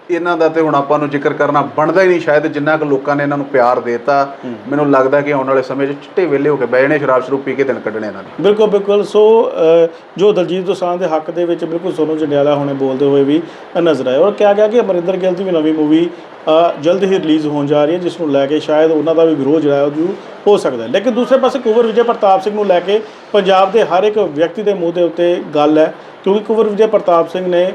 ਇਹਨਾਂ ਦਾ ਤੇ ਹੁਣ ਆਪਾਂ ਨੂੰ ਜ਼ਿਕਰ ਕਰਨਾ ਬਣਦਾ ਹੀ ਨਹੀਂ ਸ਼ਾਇਦ ਜਿੰਨਾ ਕੁ ਲੋਕਾਂ ਨੇ ਇਹਨਾਂ ਨੂੰ ਪਿਆਰ ਦੇਤਾ ਮੈਨੂੰ ਲੱਗਦਾ ਕਿ ਆਉਣ ਵਾਲੇ ਸਮੇਂ 'ਚ ਚਿੱਟੇ ਵੇਲੇ ਹੋ ਕੇ ਬਹਿ ਜਾਣੇ ਸ਼ਰਾਬ ਸ਼ਰੂਬ ਪੀ ਕੇ ਦਿਨ ਕੱਢਣੇ ਇਹਨਾਂ ਨੇ ਬਿਲਕੁਲ ਬਿਲਕੁਲ। ਸੋ ਜੋ ਦਲਜੀਤ ਦੋਸਾਂਝ ਦੇ ਹੱਕ ਦੇ ਵਿੱਚ ਬਿਲਕੁਲ ਸੋਨੂ ਜੰਡਿਆਲਾ ਹੁਣੇ ਬੋਲਦੇ ਹੋਏ ਵੀ ਨਜ਼ਰ ਆਏ। ਔਰ ਕਿਹਾ ਗਿਆ ਕਿ ਅਮਰਿੰਦਰ ਗਿੱਲ ਦੀ ਵੀ ਨਵੀਂ ਮੂਵੀ ਜਲਦ ਹੀ ਰਿਲੀਜ਼ ਹੋਣ ਜਾ ਰਹੀ ਹੈ ਜਿਸ ਨੂੰ ਲੈ ਕੇ ਸ਼ਾਇਦ ਉਹਨਾਂ ਦਾ ਵੀ ਵਿਰੋਧ ਜਿਹੜਾ ਉਹ ਹੋ ਸਕਦਾ ਹੈ। ਲੇਕਿਨ ਦੂਸਰੇ ਪਾਸੇ ਕੁੰਵਰ ਵਿਜੇ ਪ੍ਰਤਾਪ ਸਿੰਘ ਨੂੰ ਲੈ ਕੇ ਪੰਜਾਬ ਦੇ ਹਰ ਇੱਕ ਵਿਅਕਤੀ ਦੇ ਮੂੰਹ ਦੇ ਉੱਤੇ ਗੱਲ ਹੈ ਕਿਉਂਕਿ ਕੁੰਵਰ ਵਿਜੇ ਪ੍ਰਤਾਪ ਸਿੰਘ ਨੇ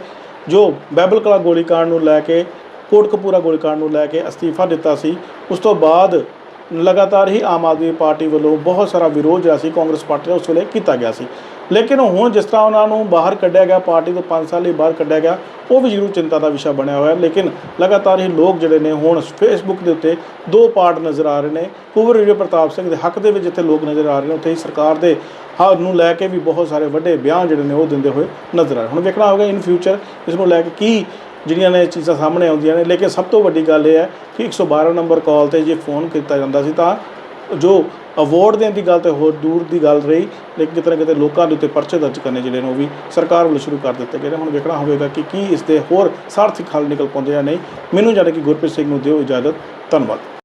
ਜੋ ਬਹਿਬਲ ਕਲਾ ਗੋਲੀਕਾਂਡ ਨੂੰ ਲੈ ਕੇ ਕੋਟਕਪੂਰਾ ਗੋਲੀਕਾਂਡ ਨੂੰ ਲੈ ਕੇ ਅਸਤੀਫਾ ਦਿੱਤਾ ਸੀ, ਉਸ ਤੋਂ ਬਾਅਦ ਲਗਾਤਾਰ ਹੀ ਆਮ ਆਦਮੀ ਪਾਰਟੀ ਵੱਲੋਂ ਬਹੁਤ ਸਾਰਾ ਵਿਰੋਧ ਜਿਹੜਾ ਸੀ ਕਾਂਗਰਸ ਪਾਰਟੀ ਦਾ ਉਸ ਵੇਲੇ ਕੀਤਾ ਗਿਆ ਸੀ। ਲੇਕਿਨ ਹੁਣ ਜਿਸ ਤਰ੍ਹਾਂ ਉਹਨਾਂ ਨੂੰ ਬਾਹਰ ਕੱਢਿਆ ਗਿਆ, ਪਾਰਟੀ ਤੋਂ 5 ਸਾਲ ਲਈ ਬਾਹਰ ਕੱਢਿਆ ਗਿਆ, ਉਹ ਵੀ ਜ਼ਰੂਰ ਚਿੰਤਾ ਦਾ ਵਿਸ਼ਾ ਬਣਿਆ ਹੋਇਆ ਲੇਕਿਨ ਲਗਾਤਾਰ ਹੀ ਲੋਕ ਜਿਹੜੇ ਨੇ ਹੁਣ ਫੇਸਬੁੱਕ ਦੇ ਉੱਤੇ ਦੋ ਪਾਰਟ ਨਜ਼ਰ ਆ ਰਹੇ ਨੇ। ਕੁੰਵਰ ਵਿਜੇ ਪ੍ਰਤਾਪ ਸਿੰਘ ਦੇ ਹੱਕ ਦੇ ਵਿੱਚ ਜਿੱਥੇ ਲੋਕ ਨਜ਼ਰ ਆ ਰਹੇ ਨੇ, ਉੱਥੇ ਹੀ ਸਰਕਾਰ ਦੇ ਹੱਕ ਨੂੰ ਲੈ ਕੇ ਵੀ ਬਹੁਤ ਸਾਰੇ ਵੱਡੇ ਬਿਆਨ ਜਿਹੜੇ ਨੇ ਉਹ ਦਿੰਦੇ ਹੋਏ ਨਜ਼ਰ ਆ ਰਹੇ ਹੁਣ ਵੇਖਣਾ ਹੋਵੇਗਾ ਇਨ ਫਿਊਚਰ ਇਸ ਨੂੰ ਲੈ ਕੇ ਕੀ ਜਿਹੜੀਆਂ ਨੇ ਚੀਜ਼ਾਂ ਸਾਹਮਣੇ ਆਉਂਦੀਆਂ ਨੇ। ਲੇਕਿਨ ਸਭ ਤੋਂ ਵੱਡੀ ਗੱਲ ਇਹ ਹੈ ਕਿ 112 ਨੰਬਰ ਕਾਲ ਤੇ ਜੇ ਫੋਨ ਕੀਤਾ ਜਾਂਦਾ ਸੀ ਤਾਂ ਜੋ ਅਵਾਰਡ ਦੇਣ ਦੀ ਗੱਲ ਤੇ ਹੋਰ ਦੂਰ ਦੀ ਗੱਲ ਰਹੀ, ਲੇਕਿਨ ਕਿਤੇ ਨਾ ਕਿਤੇ ਲੋਕਾਂ ਦੇ ਉੱਤੇ ਪਰਚੇ ਦਰਜ ਕਰਨੇ ਜਿਹੜੇ ਨੇ ਉਹ ਵੀ ਸਰਕਾਰ ਵੱਲੋਂ ਸ਼ੁਰੂ ਕਰ ਦਿੱਤੇ ਗਏ ਨੇ। ਹੁਣ ਵੇਖਣਾ ਹੋਵੇਗਾ ਕਿ ਕੀ ਇਸ ਦੇ ਹੋਰ ਸਾਰਥਿਕ ਹੱਲ ਨਿਕਲ ਪਾਉਂਦੇ ਜਾਂ ਨਹੀਂ। ਮੈਨੂੰ ਜਾਣੇ ਕਿ ਗੁਰਪ੍ਰੀਤ ਸਿੰਘ ਨੂੰ ਦਿਓ ਇਜਾਜ਼ਤ। ਧੰਨਵਾਦ।